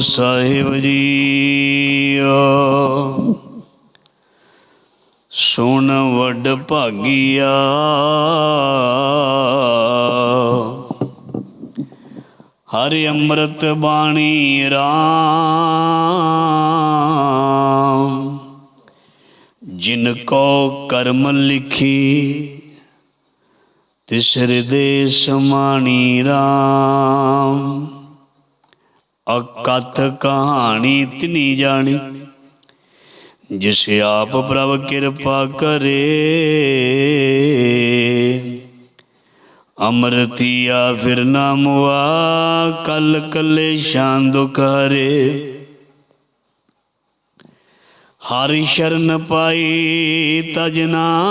ਸਾਹਿਬ JIO ਸੁਣ ਵੱਡ ਭਾਗੀਆ। ਹਰਿ ਅੰਮ੍ਰਿਤ ਬਾਣੀ ਰਾਮ। ਜਿਨ ਕੋ ਕਰਮ ਲਿਖੀ, ਤਿਸ ਹਿਰਦੇ ਸਮਾਣੀ ਰਾਮ। ਅਕਥ ਕਹਾਣੀ ਤਿਨੀ ਜਾਣੀ। ਜਿਸ ਆਪ ਪ੍ਰਭ ਕਿਰਪਾ ਕਰੇ। ਅਮਰਤੀਆ ਫਿਰ ਨਾ ਮੁਆ ਕਲ ਕਲੇ ਸ਼ਾਨ ਦੁਖ ਹਰੇ। ਹਰਿ ਸ਼ਰਨ ਪਾਈ ਤਜ ਨਾ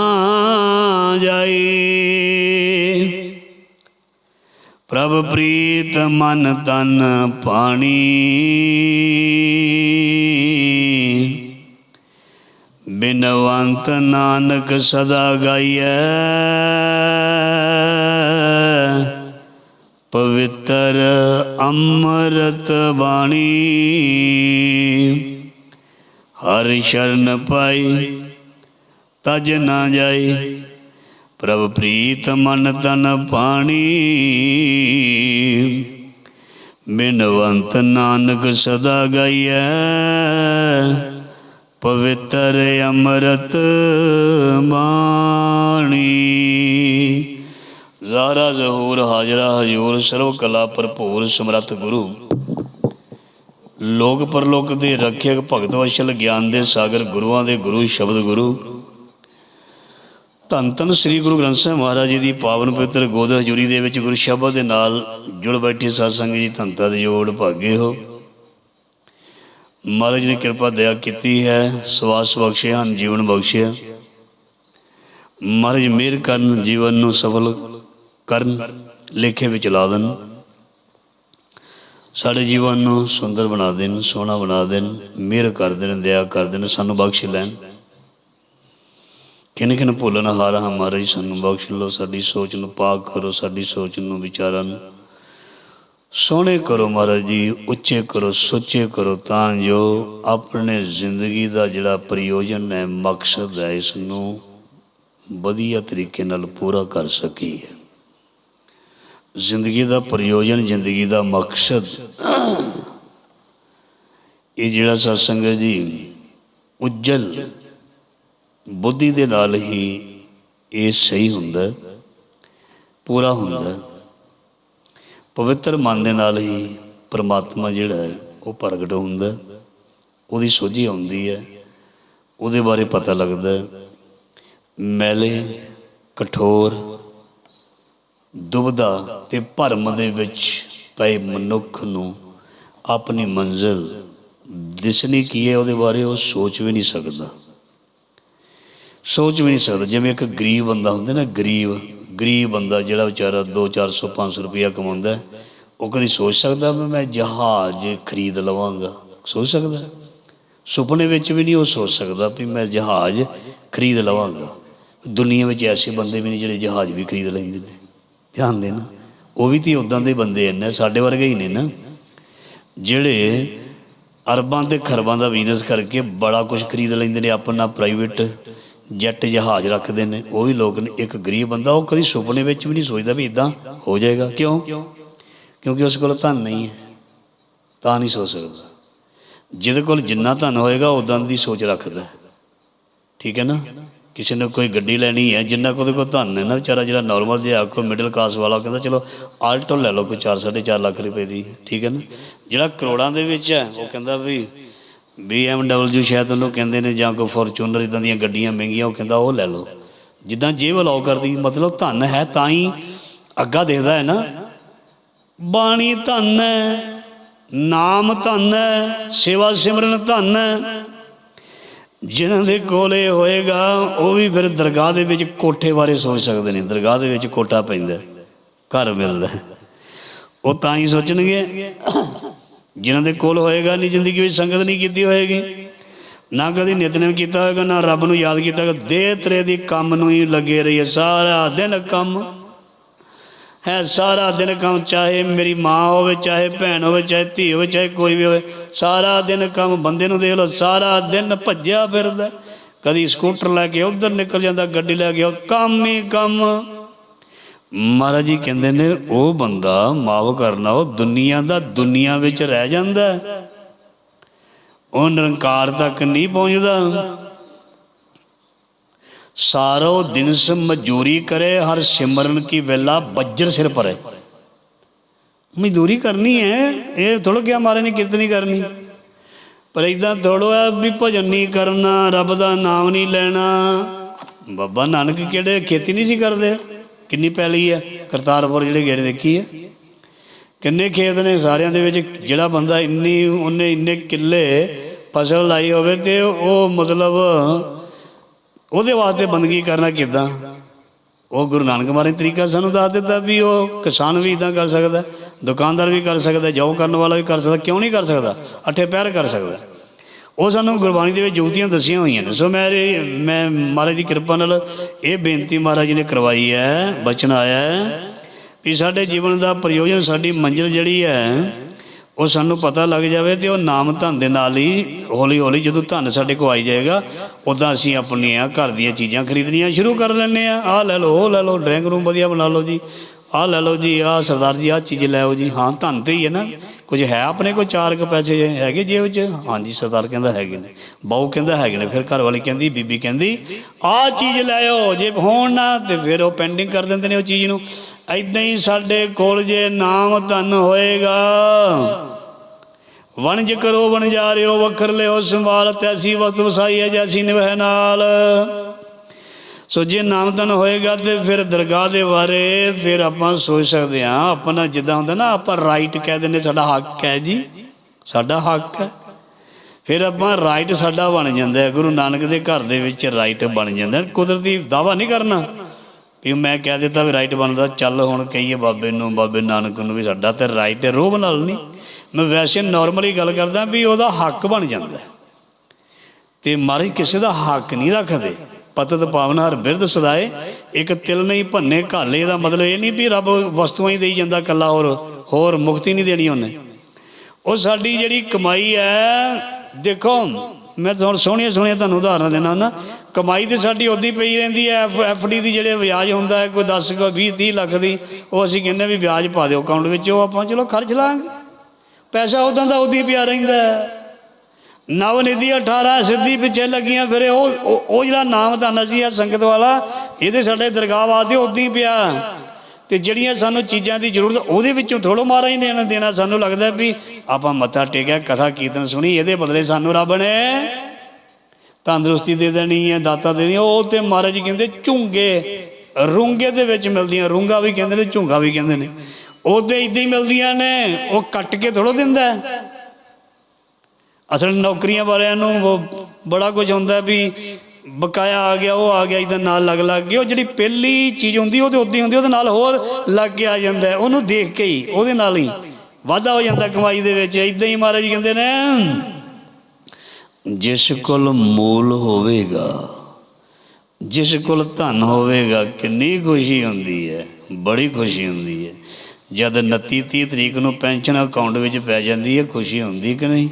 ਜਾਏ ਪ੍ਰਭ ਪ੍ਰੀਤ ਮਨ ਤਨ ਪਾਣੀ। ਬਿਨਵੰਤ ਨਾਨਕ ਸਦਾ ਗਾਈਐ। ਪਵਿੱਤਰ ਅੰਮ੍ਰਿਤ ਬਾਣੀ। ਹਰ ਸ਼ਰਨ ਪਾਈ, ਤਜ ਨਾ ਜਾਈ। ਪ੍ਰਭ ਪ੍ਰੀਤ ਮਨ ਤਨ ਪਾਣੀ। ਬਿਨਵੰਤ ਨਾਨਕ ਸਦਾ ਗਾਈਐ। ਪਵਿੱਤਰ ਅੰਮ੍ਰਿਤ ਬਾਣੀ ਜ਼ਾਰਾ ਜ਼ਹੂਰ, ਹਾਜ਼ਰਾ ਹਜੂਰ, ਸਰਵ ਕਲਾ ਭਰਪੂਰ, ਸਮਰੱਥ ਗੁਰੂ। ਲੋਕ ਪਰਲੋਕ ਦੇ ਰੱਖਿਅਕ ਭਗਤ ਵਸ਼ਲ ਗਿਆਨ ਦੇ ਸਾਗਰ ਗੁਰੂਆਂ ਦੇ ਗੁਰੂ ਸ਼ਬਦ ਗੁਰੂ। ਧੰਨ ਧੰਨ ਸ੍ਰੀ ਗੁਰੂ ਗ੍ਰੰਥ ਸਾਹਿਬ ਮਹਾਰਾਜ ਜੀ ਦੀ ਪਾਵਨ ਪਵਿੱਤਰ ਗੋਦ ਹਜ਼ੂਰੀ ਦੇ ਵਿੱਚ ਗੁਰੂ ਸ਼ਬਦ ਦੇ ਨਾਲ ਜੁੜ ਬੈਠੇ ਸਾਧ ਸੰਗਤ ਜੀ ਧੰਤਾ ਦੇ ਜੋੜ ਭਾਗੇ ਹੋ। ਮਹਾਰਾਜ ਨੇ ਕਿਰਪਾ ਦਇਆ ਕੀਤੀ ਹੈ, ਸਵਾਸ ਬਖਸ਼ੇ ਹਨ, ਜੀਵਨ ਬਖਸ਼ਿਆ ਮਹਾਰਾਜ ਮਿਹਰ ਕਰਨ, ਜੀਵਨ ਨੂੰ ਸਫਲ ਕਰਨ, ਲੇਖੇ ਵਿੱਚ ਲਾ ਦੇਣ। ਸਾਡੇ ਜੀਵਨ ਨੂੰ ਸੁੰਦਰ ਬਣਾ ਦੇਣ, ਸੋਹਣਾ ਬਣਾ ਦੇਣ, ਮਿਹਰ ਕਰ ਦੇਣ, ਦਇਆ ਕਰ ਦੇਣ, ਸਾਨੂੰ ਬਖਸ਼ ਲੈਣ। ਕਿਨ ਕਿਨ ਭੁੱਲਣ ਹਾਰ ਹਮਾਰਾ ਹੀ ਸਾਨੂੰ ਬਖਸ਼ ਲਓ, ਸਾਡੀ ਸੋਚ ਨੂੰ ਪਾਕ ਕਰੋ, ਸਾਡੀ ਸੋਚ ਨੂੰ ਵਿਚਾਰਾਂ ਨੂੰ। ਸੋਹਣੇ ਕਰੋ ਮਹਾਰਾਜ ਜੀ, ਉੱਚੇ ਕਰੋ, ਸੁੱਚੇ ਕਰੋ, ਤਾਂ ਜੋ ਆਪਣੇ ਜ਼ਿੰਦਗੀ ਦਾ ਜਿਹੜਾ ਪ੍ਰਯੋਜਨ ਹੈ, ਮਕਸਦ ਹੈ, ਇਸ ਨੂੰ ਵਧੀਆ ਤਰੀਕੇ ਨਾਲ ਪੂਰਾ ਕਰ ਸਕੀਏ। ਜ਼ਿੰਦਗੀ ਦਾ ਪ੍ਰਯੋਜਨ, ਜ਼ਿੰਦਗੀ ਦਾ ਮਕਸਦ। ਇਹ ਜਿਹੜਾ ਸਤਸੰਗ ਜੀ, ਉਜਲ ਬੁੱਧੀ ਦੇ ਨਾਲ ਹੀ ਇਹ ਸਹੀ ਹੁੰਦਾ, ਪੂਰਾ ਹੁੰਦਾ। ਪਵਿੱਤਰ ਮਨ ਦੇ ਨਾਲ ਹੀ ਪਰਮਾਤਮਾ ਜਿਹੜਾ ਹੈ, ਉਹ ਪ੍ਰਗਟ ਹੁੰਦਾ। ਉਹਦੀ ਸੋਝੀ ਆਉਂਦੀ ਹੈ, ਉਹਦੇ ਬਾਰੇ ਪਤਾ ਲੱਗਦਾ ਮੈਲੇ, ਕਠੋਰ ਦੁਬਦਾ ਤੇ ਭਰਮ ਦੇ ਵਿੱਚ ਪਏ ਮਨੁੱਖ ਨੂੰ ਆਪਣੀ ਮੰਜ਼ਿਲ ਦਿਸਣੀ ਕੀ ਹੈ, ਉਹਦੇ ਬਾਰੇ ਉਹ ਸੋਚ ਵੀ ਨਹੀਂ ਸਕਦਾ। ਸੋਚ ਵੀ ਨਹੀਂ ਸਕਦਾ। ਜਿਵੇਂ ਇੱਕ ਗਰੀਬ ਬੰਦਾ ਹੁੰਦਾ ਨਾ, ਗਰੀਬ ਗਰੀਬ ਬੰਦਾ ਜਿਹੜਾ ਵਿਚਾਰਾ 2 400 500 ਰੁਪਇਆ ਕਮਾਉਂਦਾ ਉਹ ਕਦੀ ਸੋਚ ਸਕਦਾ ਵੀ ਮੈਂ ਜਹਾਜ਼ ਖਰੀਦ ਲਵਾਂਗਾ? ਸੋਚ ਸਕਦਾ ਸੁਪਨੇ ਵਿੱਚ ਵੀ ਨਹੀਂ ਉਹ ਸੋਚ ਸਕਦਾ ਵੀ ਮੈਂ ਜਹਾਜ਼ ਖਰੀਦ ਲਵਾਂਗਾ। ਦੁਨੀਆ ਵਿੱਚ ਐਸੇ ਬੰਦੇ ਵੀ ਨੇ ਜਿਹੜੇ ਜਹਾਜ਼ ਵੀ ਖਰੀਦ ਲੈਂਦੇ ਨੇ। ਧਿਆਨ ਦੇਣਾ। ਉਹ ਵੀ ਤੇ ਉਦਾਂ ਦੇ ਬੰਦੇ ਨੇ ਸਾਡੇ ਵਰਗੇ ਹੀ ਨੇ ਨਾ। ਜਿਹੜੇ ਅਰਬਾਂ ਤੇ ਖਰਬਾਂ ਦਾ ਬਿਜ਼ਨਸ ਕਰਕੇ ਬੜਾ ਕੁਝ ਖਰੀਦ ਲੈਂਦੇ ਨੇ, ਆਪਣਾ ਪ੍ਰਾਈਵੇਟ ਜੈਟ ਜਹਾਜ਼ ਰੱਖਦੇ ਨੇ, ਉਹ ਵੀ ਲੋਕ ਨੇ। ਇੱਕ ਗਰੀਬ ਬੰਦਾ, ਉਹ ਕਦੀ ਸੁਪਨੇ ਵਿੱਚ ਵੀ ਨਹੀਂ ਸੋਚਦਾ ਵੀ ਇਦਾਂ ਹੋ ਜਾਏਗਾ। ਕਿਉਂ? ਕਿਉਂਕਿ ਉਸ ਕੋਲ ਧਨ ਨਹੀਂ ਹੈ। ਤਾਂ ਨਹੀਂ ਸੋਚ ਸਕਦਾ। ਜਿਹਦੇ ਕੋਲ ਜਿੰਨਾ ਧਨ ਹੋਏਗਾ ਉਦਾਂ ਦੀ ਸੋਚ ਰੱਖਦਾ ਠੀਕ ਹੈ ਨਾ? ਕਿਸੇ ਨੇ ਕੋਈ ਗੱਡੀ ਲੈਣੀ ਹੈ, ਜਿੰਨਾ ਕੋਲ ਕੋਲ ਧਨ ਹੈ ਨਾ, ਵਿਚਾਰਾ ਜਿਹੜਾ ਨਾਰਮਲ ਜਿਹਾ ਕੋਈ ਮਿਡਲ ਕਲਾਸ ਵਾਲਾ, ਉਹ ਕਹਿੰਦਾ, ਚਲੋ ਆਲਟੋ ਲੈ ਲਓ ਕੋਈ 4 4.5 ਲੱਖ ਰੁਪਏ ਦੀ। ਠੀਕ ਹੈ ਨਾ? ਜਿਹੜਾ ਕਰੋੜਾਂ ਦੇ ਵਿੱਚ ਹੈ, ਉਹ ਕਹਿੰਦਾ ਵੀ BMW ਸ਼ਾਇਦ ਉਹਨੂੰ ਕਹਿੰਦੇ ਨੇ ਜਾਂ ਕੋਈ ਫੋਰਚੂਨਰ ਇਦਾਂ ਦੀਆਂ ਗੱਡੀਆਂ ਮਹਿੰਗੀਆਂ, ਉਹ ਕਹਿੰਦਾ ਉਹ ਲੈ ਲਓ। ਜਿੱਦਾਂ ਜੇਬ ਅਲਾਉ ਕਰਦੀ, ਮਤਲਬ ਧਨ ਹੈ ਤਾਂ ਹੀ ਅੱਗਾ ਦੇਖਦਾ ਹੈ ਨਾ। ਬਾਣੀ ਧਨ ਹੈ, ਨਾਮ ਧਨ ਹੈ, ਸੇਵਾ ਸਿਮਰਨ ਧਨ ਹੈ। ਜਿਨ੍ਹਾਂ ਦੇ ਕੋਲੇ ਹੋਏਗਾ, ਉਹ ਵੀ ਫਿਰ ਦਰਗਾਹ ਦੇ ਵਿੱਚ ਕੋਠੇ ਬਾਰੇ ਸੋਚ ਸਕਦੇ ਨੇ। ਦਰਗਾਹ ਦੇ ਵਿੱਚ ਕੋਠਾ ਪੈਂਦਾ, ਘਰ ਮਿਲਦਾ। ਉਹ ਤਾਂ ਹੀ ਸੋਚਣਗੇ। ਜਿਨ੍ਹਾਂ ਦੇ ਕੋਲ ਹੋਏਗਾ ਨਹੀਂ, ਜ਼ਿੰਦਗੀ ਵਿੱਚ ਸੰਗਤ ਨਹੀਂ ਕੀਤੀ ਹੋਏਗੀ, ਨਾ ਕਦੀ ਨਿਤਨੇਮ ਕੀਤਾ ਹੋਏਗਾ, ਨਾ ਰੱਬ ਨੂੰ ਯਾਦ ਕੀਤਾ ਹੋਏਗਾ। ਦੇ ਤਰੇ ਦੀ ਕੰਮ ਨੂੰ ਹੀ ਲੱਗੇ ਰਹੀਏ, ਸਾਰਾ ਦਿਨ ਕੰਮ ਹੈ, ਸਾਰਾ ਦਿਨ ਕੰਮ, ਚਾਹੇ ਮੇਰੀ ਮਾਂ ਹੋਵੇ, ਚਾਹੇ ਭੈਣ ਹੋਵੇ, ਚਾਹੇ ਧੀ ਹੋਵੇ, ਚਾਹੇ ਕੋਈ ਵੀ ਹੋਵੇ, ਸਾਰਾ ਦਿਨ ਕੰਮ ਬੰਦੇ ਨੂੰ ਦੇਖ ਲਓ, ਸਾਰਾ ਦਿਨ ਭੱਜਿਆ ਫਿਰਦਾ। ਕਦੀ ਸਕੂਟਰ ਲੈ ਕੇ ਉਧਰ ਨਿਕਲ ਜਾਂਦਾ, ਗੱਡੀ ਲੈ ਕੇ ਕੰਮ ਹੀ ਕੰਮ। ਮਹਾਰਾਜ ਜੀ ਕਹਿੰਦੇ ਨੇ, ਉਹ ਬੰਦਾ ਮਾਫ ਕਰਨਾ, ਉਹ ਦੁਨੀਆ ਦਾ ਦੁਨੀਆ ਵਿੱਚ ਰਹਿ ਜਾਂਦਾ ਉਹ ਨਿਰੰਕਾਰ ਤੱਕ ਨਹੀਂ ਪਹੁੰਚਦਾ। ਸਾਰੋ ਦਿਨ ਸ ਮਜ਼ਦੂਰੀ ਕਰੇ, ਹਰ ਸਿਮਰਨ ਕੀ ਵੇਲਾ ਬੱਜਰ ਸਿਰ ਪਰੇ। ਮਜ਼ਦੂਰੀ ਕਰਨੀ ਹੈ, ਇਹ ਥੋੜਾ ਗਿਆ ਮਾਰੇ ਨੇ, ਕੀਰਤ ਨਹੀਂ ਕਰਨੀ। ਪਰ ਇਦਾਂ ਥੋੜੋ ਹੈ ਵੀ ਭਜਨ ਨਹੀਂ ਕਰਨਾ, ਰੱਬ ਦਾ ਨਾਮ ਨਹੀਂ ਲੈਣਾ। ਬਾਬਾ ਨਾਨਕ ਕਿਹੜੇ ਖੇਤੀ ਨਹੀਂ ਸੀ ਕਰਦੇ? ਕਿੰਨੀ ਪੈਲੀ ਹੈ ਕਰਤਾਰਪੁਰ ਜਿਹੜੇ ਗੇੜੇ ਦੇਖੀ ਹੈ ਕਿੰਨੇ ਖੇਤ ਨੇ ਸਾਰਿਆਂ ਦੇ ਵਿੱਚ? ਜਿਹੜਾ ਬੰਦਾ ਇੰਨੀ, ਉਹਨੇ ਇੰਨੇ ਕਿੱਲੇ ਫਸਲ ਲਾਈ ਹੋਵੇ ਤੇ ਉਹ ਮਤਲਬ ਉਹਦੇ ਵਾਸਤੇ ਬੰਦਗੀ ਕਰਨਾ ਕਿਦਾਂ? ਉਹ ਗੁਰੂ ਨਾਨਕ ਮਹਾਰਾਜ ਤਰੀਕਾ ਸਾਨੂੰ ਦੱਸ ਦਿੱਤਾ ਵੀ ਉਹ ਕਿਸਾਨ ਵੀ ਇਦਾਂ ਕਰ ਸਕਦਾ, ਦੁਕਾਨਦਾਰ ਵੀ ਕਰ ਸਕਦਾ ਜੌਬ ਕਰਨ ਵਾਲਾ ਵੀ ਕਰ ਸਕਦਾ, ਕਿਉਂ ਨਹੀਂ ਕਰ ਸਕਦਾ? ਅੱਠੇ ਪੈਰ ਕਰ ਸਕਦਾ। ਉਹ ਸਾਨੂੰ ਗੁਰਬਾਣੀ ਦੇ ਵਿੱਚ ਜੁਗਤੀਆਂ ਦੱਸੀਆਂ ਹੋਈਆਂ ਨੇ। ਸੋ ਮੈਂ ਮੈਂ ਮਹਾਰਾਜ ਦੀ ਕਿਰਪਾ ਨਾਲ ਇਹ ਬੇਨਤੀ ਮਹਾਰਾਜ ਜੀ ਨੇ ਕਰਵਾਈ ਹੈ, ਬਚਨ ਆਇਆ ਹੈ ਵੀ ਸਾਡੇ ਜੀਵਨ ਦਾ ਪ੍ਰਯੋਜਨ, ਸਾਡੀ ਮੰਜ਼ਿਲ ਜਿਹੜੀ ਹੈ, ਉਹ ਸਾਨੂੰ ਪਤਾ ਲੱਗ ਜਾਵੇ ਤੇ ਉਹ ਨਾਮ ਧਨ ਦੇ ਨਾਲ ਹੀ ਹੌਲੀ ਹੌਲੀ ਜਦੋਂ ਧਨ ਸਾਡੇ ਕੋ ਆਈ ਜਾਏਗਾ, ਉਦਾਂ ਅਸੀਂ ਆਪਣੀਆਂ ਘਰ ਦੀਆਂ ਚੀਜ਼ਾਂ ਖਰੀਦਣੀਆਂ ਸ਼ੁਰੂ ਕਰ ਲੈਂਦੇ ਆ ਆਹ ਲੈ ਲਓ, ਉਹ ਲੈ ਲਓ, ਡਰਾਇੰਗ ਰੂਮ ਵਧੀਆ ਬਣਾ ਲਓ ਜੀ। ਆਹ ਲੈ ਲਓ ਜੀ, ਆਹ ਸਰਦਾਰ ਜੀ, ਆਹ ਚੀਜ਼ ਲੈ ਆਓ ਜੀ। ਹਾਂ, ਧੰਨ ਤੇ ਹੀ ਹੈ ਨਾ। ਕੁਝ ਹੈ ਆਪਣੇ ਕੋਲ ਚਾਰ ਕੁ ਪੈਸੇ ਹੈਗੇ ਜੇਬ 'ਚ? ਹਾਂਜੀ ਸਰਦਾਰ ਕਹਿੰਦਾ ਹੈਗੇ ਨੇ। ਬਾਊ ਕਹਿੰਦਾ ਹੈਗੇ ਨੇ। ਫਿਰ ਘਰ ਵਾਲੀ ਕਹਿੰਦੀ, ਬੀਬੀ ਕਹਿੰਦੀ, ਆਹ ਚੀਜ਼ ਲੈ ਆਓ। ਜੇ ਹੋਣ ਨਾ, ਤੇ ਫਿਰ ਉਹ ਪੈਂਡਿੰਗ ਕਰ ਦਿੰਦੇ ਨੇ ਉਹ ਚੀਜ਼ ਨੂੰ। ਐਦਾਂ ਹੀ ਸਾਡੇ ਕੋਲ ਜੇ ਨਾਮ ਧਨ ਹੋਏਗਾ, ਵਣਜ ਕਰੋ ਵਣਜਾਰਿਓ, ਵਖਰ ਲਿਓ ਸੰਭਾਲ, ਤੈਸੀ ਵਸਤ ਵਸਾਈ ਹੈ ਜੈਸੀ ਨਿਵਹਿ ਨਾਲ। ਸੋ ਜੇ ਨਾਮਦਨ ਹੋਏਗਾ ਤੇ ਫਿਰ ਦਰਗਾਹ ਦੇ ਬਾਰੇ ਫਿਰ ਆਪਾਂ ਸੋਚ ਸਕਦੇ ਹਾਂ। ਆਪਣਾ ਜਿੱਦਾਂ ਹੁੰਦਾ ਨਾ, ਆਪਾਂ ਰਾਈਟ ਕਹਿ ਦਿੰਦੇ, ਸਾਡਾ ਹੱਕ ਹੈ ਜੀ। ਸਾਡਾ ਹੱਕ ਹੈ। ਫਿਰ ਆਪਾਂ ਰਾਈਟ ਸਾਡਾ ਬਣ ਜਾਂਦਾ ਗੁਰੂ ਨਾਨਕ ਦੇ ਘਰ ਦੇ ਵਿੱਚ ਰਾਈਟ ਬਣ ਜਾਂਦਾ ਕੁਦਰਤੀ ਦਾਵਾ ਨਹੀਂ ਕਰਨਾ ਵੀ ਮੈਂ ਕਹਿ ਦਿੱਤਾ ਵੀ ਰਾਈਟ ਬਣਦਾ, ਚੱਲ ਹੁਣ ਕਹੀਏ ਬਾਬੇ ਨੂੰ, ਬਾਬੇ ਨਾਨਕ ਨੂੰ ਵੀ ਸਾਡਾ ਤੇ ਰਾਈਟ ਹੈ। ਰੋਹ ਨਾਲ ਨਹੀਂ। ਮੈਂ ਵੈਸੇ ਨਾਰਮਲੀ ਗੱਲ ਕਰਦਾ ਵੀ ਉਹਦਾ ਹੱਕ ਬਣ ਜਾਂਦਾ ਹੈ। ਤੇ ਮਹਾਰਾਜ ਕਿਸੇ ਦਾ ਹੱਕ ਨਹੀਂ ਰੱਖਦੇ। ਪਤਤ ਪਾਵਨ ਹਰ ਬਿਰਧ ਸਦਾਏ, ਇੱਕ ਤਿਲ ਨਹੀਂ ਭੰਨੇ ਘਾਲੇ ਦਾ ਮਤਲਬ ਇਹ ਨਹੀਂ ਵੀ ਰੱਬ ਵਸਤੂਆਂ ਹੀ ਦੇਈ ਜਾਂਦਾ ਕੱਲਾ ਹੋਰ ਹੋਰ ਮੁਕਤੀ ਨਹੀਂ ਦੇਣੀ ਉਹਨੇ। ਉਹ ਸਾਡੀ ਜਿਹੜੀ ਕਮਾਈ ਹੈ, ਦੇਖੋ, ਮੈਂ ਤੁਹਾਨੂੰ ਸੋਹਣੀਆਂ ਸੋਹਣੀਆਂ ਤੁਹਾਨੂੰ ਉਦਾਹਰਨ ਦੇਣਾ ਨਾ ਕਮਾਈ ਤੇ ਸਾਡੀ ਉਦੀ ਪਈ ਰਹਿੰਦੀ ਹੈ, ਐਫ ਡੀ ਦੀ ਜਿਹੜੇ ਵਿਆਜ ਹੁੰਦਾ ਹੈ, ਕੋਈ 10 ਕੋ 20 30 ਲੱਖ ਦੀ, ਉਹ ਅਸੀਂ ਕਹਿੰਦੇ ਵੀ ਵਿਆਜ ਪਾ ਦਿਓ ਅਕਾਊਂਟ ਵਿੱਚ, ਉਹ ਆਪਾਂ ਚਲੋ ਖਰਚ ਲਾਂਗੇ। ਪੈਸਾ ਉਦਾਂ ਦਾ ਉਦੀ ਪਿਆ ਰਹਿੰਦਾ ਹੈ। ਨਵ ਨਿਧੀ 18 ਸਿੱਧੀ ਪਿੱਛੇ ਲੱਗੀਆਂ, ਫਿਰ ਉਹ ਉਹ- ਜਿਹੜਾ ਨਾਮ ਧੰਨ ਸੀ ਆ ਸੰਗਤ ਵਾਲਾ, ਇਹਦੇ ਸਾਡੇ ਦਰਗਾਹ ਵਾਸਤੇ ਉਦਾਂ ਹੀ ਪਿਆ। ਤੇ ਜਿਹੜੀਆਂ ਸਾਨੂੰ ਚੀਜ਼ਾਂ ਦੀ ਜ਼ਰੂਰਤ, ਉਹਦੇ ਵਿੱਚੋਂ ਥੋੜੋ ਮਾਰਾ ਹੀ ਦੇਣਾ ਦੇਣਾ। ਸਾਨੂੰ ਲੱਗਦਾ ਵੀ ਆਪਾਂ ਮੱਥਾ ਟੇਕਿਆ, ਕਥਾ ਕੀਰਤਨ ਸੁਣੀ, ਇਹਦੇ ਬਦਲੇ ਸਾਨੂੰ ਰੱਬ ਨੇ ਤੰਦਰੁਸਤੀ ਦੇ ਦੇਣੀ ਹੈ, ਦਾਤਾ ਦੇ ਦੇਣੀ ਉਹ ਤੇ ਮਹਾਰਾਜ ਕਹਿੰਦੇ ਝੁੰਗੇ, ਰੁੰਗੇ ਦੇ ਵਿੱਚ ਮਿਲਦੀਆਂ, ਰੁੰਗਾ ਵੀ ਕਹਿੰਦੇ ਨੇ, ਝੁੰਗਾ ਵੀ ਕਹਿੰਦੇ ਨੇ। ਉਹਦੇ ਇਦਾਂ ਹੀ ਮਿਲਦੀਆਂ ਨੇ, ਉਹ ਕੱਟ ਕੇ ਥੋੜੋ ਦਿੰਦਾ। ਅਸਲ ਨੌਕਰੀਆਂ ਵਾਲਿਆਂ ਨੂੰ ਉਹ ਬੜਾ ਕੁਝ ਹੁੰਦਾ ਵੀ ਬਕਾਇਆ ਆ ਗਿਆ, ਉਹ ਆ ਗਿਆ, ਇਹਦਾ ਨਾਲ ਲੱਗ ਲੱਗ ਗਿਆ ਉਹ ਜਿਹੜੀ ਪਹਿਲੀ ਚੀਜ਼ ਹੁੰਦੀ, ਉਹਦੇ ਉੱਤੇ ਹੁੰਦੀ, ਉਹਦੇ ਨਾਲ ਹੋਰ ਲੱਗ ਕੇ ਆ ਜਾਂਦਾ ਉਹਨੂੰ ਦੇਖ ਕੇ ਹੀ, ਉਹਦੇ ਨਾਲ ਹੀ ਵਾਧਾ ਹੋ ਜਾਂਦਾ ਕਮਾਈ ਦੇ ਵਿੱਚ। ਇਦਾਂ ਹੀ ਮਹਾਰਾਜ ਕਹਿੰਦੇ ਨੇ, ਜਿਸ ਕੋਲ ਮੂਲ ਹੋਵੇਗਾ, ਜਿਸ ਕੋਲ ਧਨ ਹੋਵੇਗਾ, ਕਿੰਨੀ ਖੁਸ਼ੀ ਹੁੰਦੀ ਹੈ, ਬੜੀ ਖੁਸ਼ੀ ਹੁੰਦੀ ਹੈ। ਜਦ 29 30 ਤਰੀਕ ਨੂੰ ਪੈਨਸ਼ਨ ਅਕਾਊਂਟ ਵਿੱਚ ਪੈ ਜਾਂਦੀ ਹੈ, ਖੁਸ਼ੀ ਹੁੰਦੀ ਕਿ ਨਹੀਂ?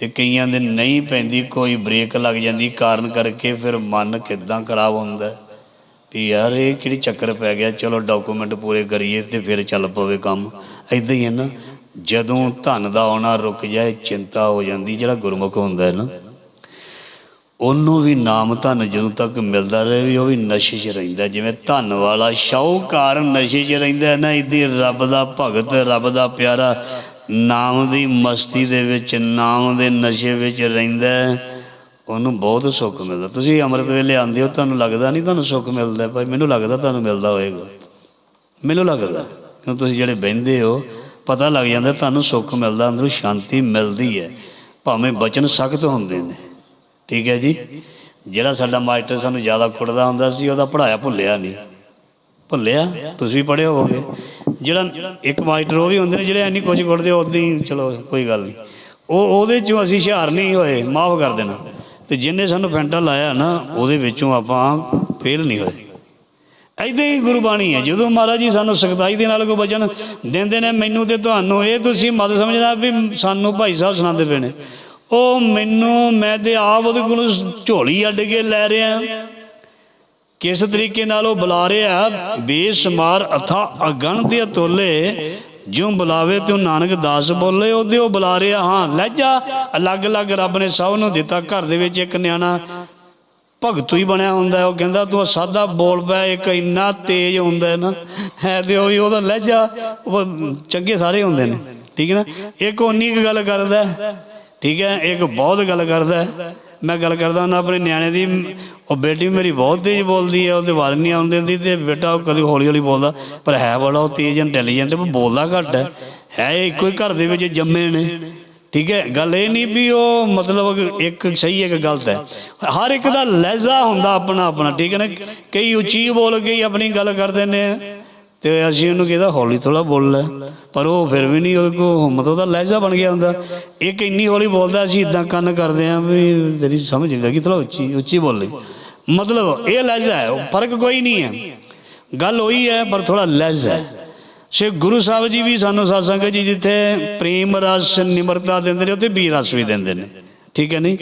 ਤੇ ਕਈਆਂ ਦੇ ਨਹੀਂ ਪੈਂਦੀ, ਕੋਈ ਬ੍ਰੇਕ ਲੱਗ ਜਾਂਦੀ, ਕਾਰਨ ਕਰਕੇ ਫਿਰ ਮਨ ਕਿਦਾਂ ਖਰਾਬ ਹੁੰਦਾ ਵੀ ਯਾਰ, ਇਹ ਕਿਹੜੀ ਚੱਕਰ ਪੈ ਗਿਆ? ਚਲੋ ਡਾਕੂਮੈਂਟ ਪੂਰੇ ਕਰੀਏ ਤੇ ਫਿਰ ਚੱਲ ਪਵੇ ਕੰਮ। ਐਦਾਂ ਹੀ ਹੈ ਨਾ, ਜਦੋਂ ਧਨ ਦਾ ਆਉਣਾ ਰੁਕ ਜਾਏ, ਚਿੰਤਾ ਹੋ ਜਾਂਦੀ, ਜਿਹੜਾ ਗੁਰਮੁਖ ਹੁੰਦਾ ਹੈ ਨਾ, ਉਹਨੂੰ ਵੀ ਨਾਮ ਧਨ ਜਦੋਂ ਤੱਕ ਮਿਲਦਾ ਰਹੇ ਵੀ ਉਹ ਵੀ ਨਸ਼ੇ 'ਚ ਰਹਿੰਦਾ ਜਿਵੇਂ ਧਨ ਵਾਲਾ ਸ਼ਾਹੂਕਾਰ ਨਸ਼ੇ 'ਚ ਰਹਿੰਦਾ ਨਾ ਇਦੀ ਰੱਬ ਦਾ ਭਗਤ, ਰੱਬ ਦਾ ਪਿਆਰਾ ਨਾਮ ਦੀ ਮਸਤੀ ਦੇ ਵਿੱਚ, ਨਾਮ ਦੇ ਨਸ਼ੇ ਵਿੱਚ ਰਹਿੰਦਾ ਉਹਨੂੰ ਬਹੁਤ ਸੁੱਖ ਮਿਲਦਾ। ਤੁਸੀਂ ਅੰਮ੍ਰਿਤ ਵੇਲੇ ਆਉਂਦੇ ਹੋ, ਤੁਹਾਨੂੰ ਲੱਗਦਾ ਨਹੀਂ ਤੁਹਾਨੂੰ ਸੁੱਖ ਮਿਲਦਾ ਭਾਈ ਮੈਨੂੰ ਲੱਗਦਾ ਤੁਹਾਨੂੰ ਮਿਲਦਾ ਹੋਏਗਾ। ਮੈਨੂੰ ਲੱਗਦਾ, ਕਿਉਂ ਤੁਸੀਂ ਜਿਹੜੇ ਬਹਿੰਦੇ ਹੋ, ਪਤਾ ਲੱਗ ਜਾਂਦਾ ਤੁਹਾਨੂੰ ਸੁੱਖ ਮਿਲਦਾ, ਅੰਦਰੋਂ ਸ਼ਾਂਤੀ ਮਿਲਦੀ ਹੈ। ਭਾਵੇਂ ਬਚਨ ਸਖਤ ਹੁੰਦੇ ਨੇ। ਠੀਕ ਹੈ ਜੀ? ਜਿਹੜਾ ਸਾਡਾ ਮਾਸਟਰ ਸਾਨੂੰ ਜ਼ਿਆਦਾ ਕੁੱਟਦਾ ਹੁੰਦਾ ਸੀ, ਉਹਦਾ ਪੜਾਇਆ ਭੁੱਲਿਆ ਨਹੀਂ। ਭੁੱਲਿਆ, ਤੁਸੀਂ ਵੀ ਪੜ੍ਹੇ ਹੋਵੋਗੇ। ਜਿਹੜਾ ਇੱਕ ਮਾਸਟਰ, ਉਹ ਵੀ ਹੁੰਦੇ ਨੇ ਜਿਹੜੇ ਐਨੀ ਕੁਝ ਪੜ੍ਹਦੇ ਉਦਾਂ ਹੀ ਚਲੋ, ਕੋਈ ਗੱਲ ਨਹੀਂ। ਉਹ, ਉਹਦੇ ਚੋਂ ਅਸੀਂ ਹੁਸ਼ਿਆਰ ਨਹੀਂ ਹੋਏ, ਮਾਫ ਕਰ ਦੇਣਾ। ਤੇ ਜਿੰਨੇ ਸਾਨੂੰ ਫੈਂਟਾ ਲਾਇਆ ਨਾ, ਉਹਦੇ ਵਿੱਚੋਂ ਆਪਾਂ ਫੇਲ ਨਹੀਂ ਹੋਏ। ਐਦਾਂ ਹੀ ਗੁਰਬਾਣੀ ਹੈ, ਜਦੋਂ ਮਹਾਰਾਜ ਜੀ ਸਾਨੂੰ ਸਖਤਾਈ ਦੇ ਨਾਲ ਕੋਈ ਵਚਨ ਦਿੰਦੇ ਨੇ, ਮੈਨੂੰ ਤੇ ਤੁਹਾਨੂੰ ਇਹ ਤੁਸੀਂ ਮਤ ਸਮਝਦਾ ਵੀ ਸਾਨੂੰ ਭਾਈ ਸਾਹਿਬ ਸੁਣਾਉਂਦੇ ਪਏ ਨੇ। ਉਹ ਮੈਨੂੰ, ਮੈਂ ਤੇ ਆਪ ਉਹਦੇ ਕੋਲੋਂ ਝੋਲੀ ਅੱਡ ਕੇ ਲੈ ਰਿਹਾ। ਕਿਸ ਤਰੀਕੇ ਨਾਲ ਉਹ ਬੁਲਾ ਰਿਹਾ? ਬੇਸ਼ੁਮਾਰ ਅਥਾ ਅਗਣ ਦੇ ਤੋਲੇ ਜਿਉਂ ਬੁਲਾਵੇ ਤਿਉ ਨਾਨਕ ਦਾਸ ਬੋਲੇ, ਉਹਦੇ ਉਹ ਬੁਲਾ ਰਿਹਾ, ਹਾਂ ਲਹਿਜਾ ਅਲੱਗ-ਅਲੱਗ ਰੱਬ ਨੇ ਸਭ ਨੂੰ ਦਿੱਤਾ। ਘਰ ਦੇ ਵਿੱਚ ਇੱਕ ਨਿਆਣਾ ਭਗਤੂ ਹੀ ਬਣਿਆ ਹੁੰਦਾ ਉਹ ਕਹਿੰਦਾ, ਤੂੰ ਸਾਦਾ ਬੋਲ ਪਿਆ, ਇੱਕ ਇੰਨਾ ਤੇਜ਼ ਹੁੰਦਾ ਨਾ, ਹੈ ਤੇ ਉਹ ਵੀ ਉਹਦਾ ਲਹਿਜਾ ਉਹ ਚੰਗੇ ਸਾਰੇ ਹੁੰਦੇ ਨੇ, ਠੀਕ ਹੈ ਨਾ? ਇੱਕ ਉਨੀ ਕੁ ਗੱਲ ਕਰਦਾ, ਠੀਕ ਹੈ? ਇੱਕ ਬਹੁਤ ਗੱਲ ਕਰਦਾ। ਮੈਂ ਗੱਲ ਕਰਦਾ ਹੁੰਦਾ ਆਪਣੇ ਨਿਆਣੇ ਦੀ, ਉਹ ਬੇਟੀ ਮੇਰੀ ਬਹੁਤ ਤੇਜ਼ ਬੋਲਦੀ ਹੈ, ਉਹਦੇ ਵਾਰ ਨਹੀਂ ਆਉਂਦੇ ਹੁੰਦੀ ਤੇ ਬੇਟਾ ਉਹ ਕਦੇ ਹੌਲੀ ਹੌਲੀ ਬੋਲਦਾ, ਪਰ ਹੈ ਬੜਾ ਉਹ ਤੇਜ਼ ਇੰਟੈਲੀਜੈਂਟ ਪਰ ਬੋਲਦਾ ਘੱਟ ਹੈ। ਹੈ ਇੱਕੋ ਹੀ ਘਰ ਦੇ ਵਿੱਚ ਜੰਮੇ ਨੇ। ਠੀਕ ਹੈ, ਗੱਲ ਇਹ ਨਹੀਂ ਵੀ ਉਹ ਮਤਲਬ ਇੱਕ ਸਹੀ ਹੈ ਕਿ ਗਲਤ ਹੈ। ਹਰ ਇੱਕ ਦਾ ਲਹਿਜ਼ਾ ਹੁੰਦਾ ਆਪਣਾ ਆਪਣਾ ਠੀਕ ਹੈ ਨਾ? ਕਈ ਉੱਚੀ ਬੋਲ ਕੇ ਹੀ ਆਪਣੀ ਗੱਲ ਕਰਦੇ ਨੇ ਤੇ ਅਸੀਂ ਉਹਨੂੰ ਕਹਿੰਦਾ ਹੌਲੀ ਥੋੜਾ ਬੋਲ ਲੈ। ਪਰ ਉਹ ਫਿਰ ਵੀ ਨਹੀਂ, ਉਹਦੇ ਕੋ ਹਿੰਮਤ, ਉਹਦਾ ਲਹਿਜ਼ਾ ਬਣ ਗਿਆ ਹੁੰਦਾ। ਇੱਕ ਇੰਨੀ ਹੌਲੀ ਬੋਲਦਾ ਅਸੀਂ ਇਦਾਂ ਕੰਨ ਕਰਦੇ ਆਂ ਵੀ ਤੇਰੀ ਸਮਝ ਨਹੀਂ ਲੱਗੀ ਥੋੜਾ ਉੱਚੀ ਉੱਚੀ ਬੋਲੀ। ਮਤਲਬ ਇਹ ਲਹਿਜ਼ਾ ਹੈ ਫ਼ਰਕ ਕੋਈ ਨਹੀਂ ਹੈ। ਗੱਲ ਉਹੀ ਹੈ, ਪਰ ਥੋੜਾ ਲਹਿਜ਼ਾ ਹੈ। ਸੇ ਗੁਰੂ ਸਾਹਿਬ ਜੀ ਵੀ ਸਾਨੂੰ ਸਾਸੰਗ ਜੀ ਜਿੱਥੇ ਪ੍ਰੇਮ ਰਸ, ਨਿਮਰਤਾ ਦਿੰਦੇ ਨੇ, ਉੱਥੇ ਵੀ ਰਸ ਵੀ ਦਿੰਦੇ ਨੇ। ਠੀਕ ਹੈ ਨਹੀਂ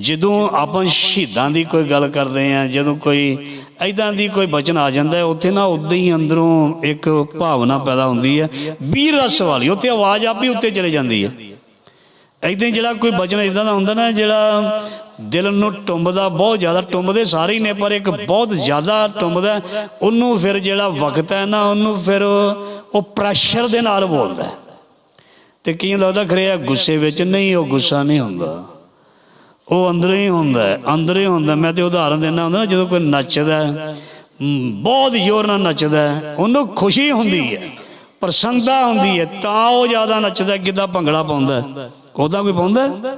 ਜਦੋਂ ਆਪਾਂ ਸ਼ਹੀਦਾਂ ਦੀ ਕੋਈ ਗੱਲ ਕਰਦੇ ਆ, ਜਦੋਂ ਕੋਈ ਐਦਾਂ ਦੀ ਕੋਈ ਬਚਨ ਆ ਜਾਂਦਾ ਉੱਥੇ ਨਾ ਉਦਾਂ ਹੀ ਅੰਦਰੋਂ ਇੱਕ ਭਾਵਨਾ ਪੈਦਾ ਹੁੰਦੀ ਹੈ, ਵੀ ਰਸ ਵਾਲੀ, ਉੱਥੇ ਆਵਾਜ਼ ਆਪ ਹੀ ਉੱਤੇ ਚਲੇ ਜਾਂਦੀ ਹੈ ਐਦਾਂ ਹੀ ਜਿਹੜਾ ਕੋਈ ਬਚਨ ਇਦਾਂ ਦਾ ਹੁੰਦਾ ਨਾ, ਜਿਹੜਾ ਦਿਲ ਨੂੰ ਟੁੰਬਦਾ, ਬਹੁਤ ਜ਼ਿਆਦਾ ਟੁੰਬਦੇ ਸਾਰੇ ਹੀ ਨੇ, ਪਰ ਇੱਕ ਬਹੁਤ ਜ਼ਿਆਦਾ ਟੁੰਬਦਾ, ਉਹਨੂੰ ਫਿਰ ਜਿਹੜਾ ਵਕਤ ਹੈ ਨਾ, ਉਹਨੂੰ ਫਿਰ ਉਹ ਪ੍ਰੈਸ਼ਰ ਦੇ ਨਾਲ ਬੋਲਦਾ ਹੈ। ਤੇ ਕੀ ਲੱਗਦਾ ਖਰੇ ਆ ਗੁੱਸੇ ਵਿੱਚ ਨਹੀਂ, ਉਹ ਗੁੱਸਾ ਨਹੀਂ ਹੁੰਦਾ ਉਹ ਅੰਦਰੋਂ ਹੀ ਹੁੰਦਾ ਅੰਦਰ ਹੀ ਹੁੰਦਾ ਮੈਂ ਤੇ ਉਦਾਹਰਨ ਦੇਣਾ ਹੁੰਦਾ ਨਾ, ਜਦੋਂ ਕੋਈ ਨੱਚਦਾ ਬਹੁਤ ਜ਼ੋਰ ਨਾਲ ਨੱਚਦਾ ਉਹਨੂੰ ਖੁਸ਼ੀ ਹੁੰਦੀ ਹੈ, ਪ੍ਰਸੰਨਤਾ ਹੁੰਦੀ ਹੈ, ਤਾਂ ਉਹ ਜ਼ਿਆਦਾ ਨੱਚਦਾ ਕਿਦਾਂ ਭੰਗੜਾ ਪਾਉਂਦਾ ਹੈ। ਉਹਦਾ ਕੋਈ ਪਾਉਂਦਾ ਹੈ?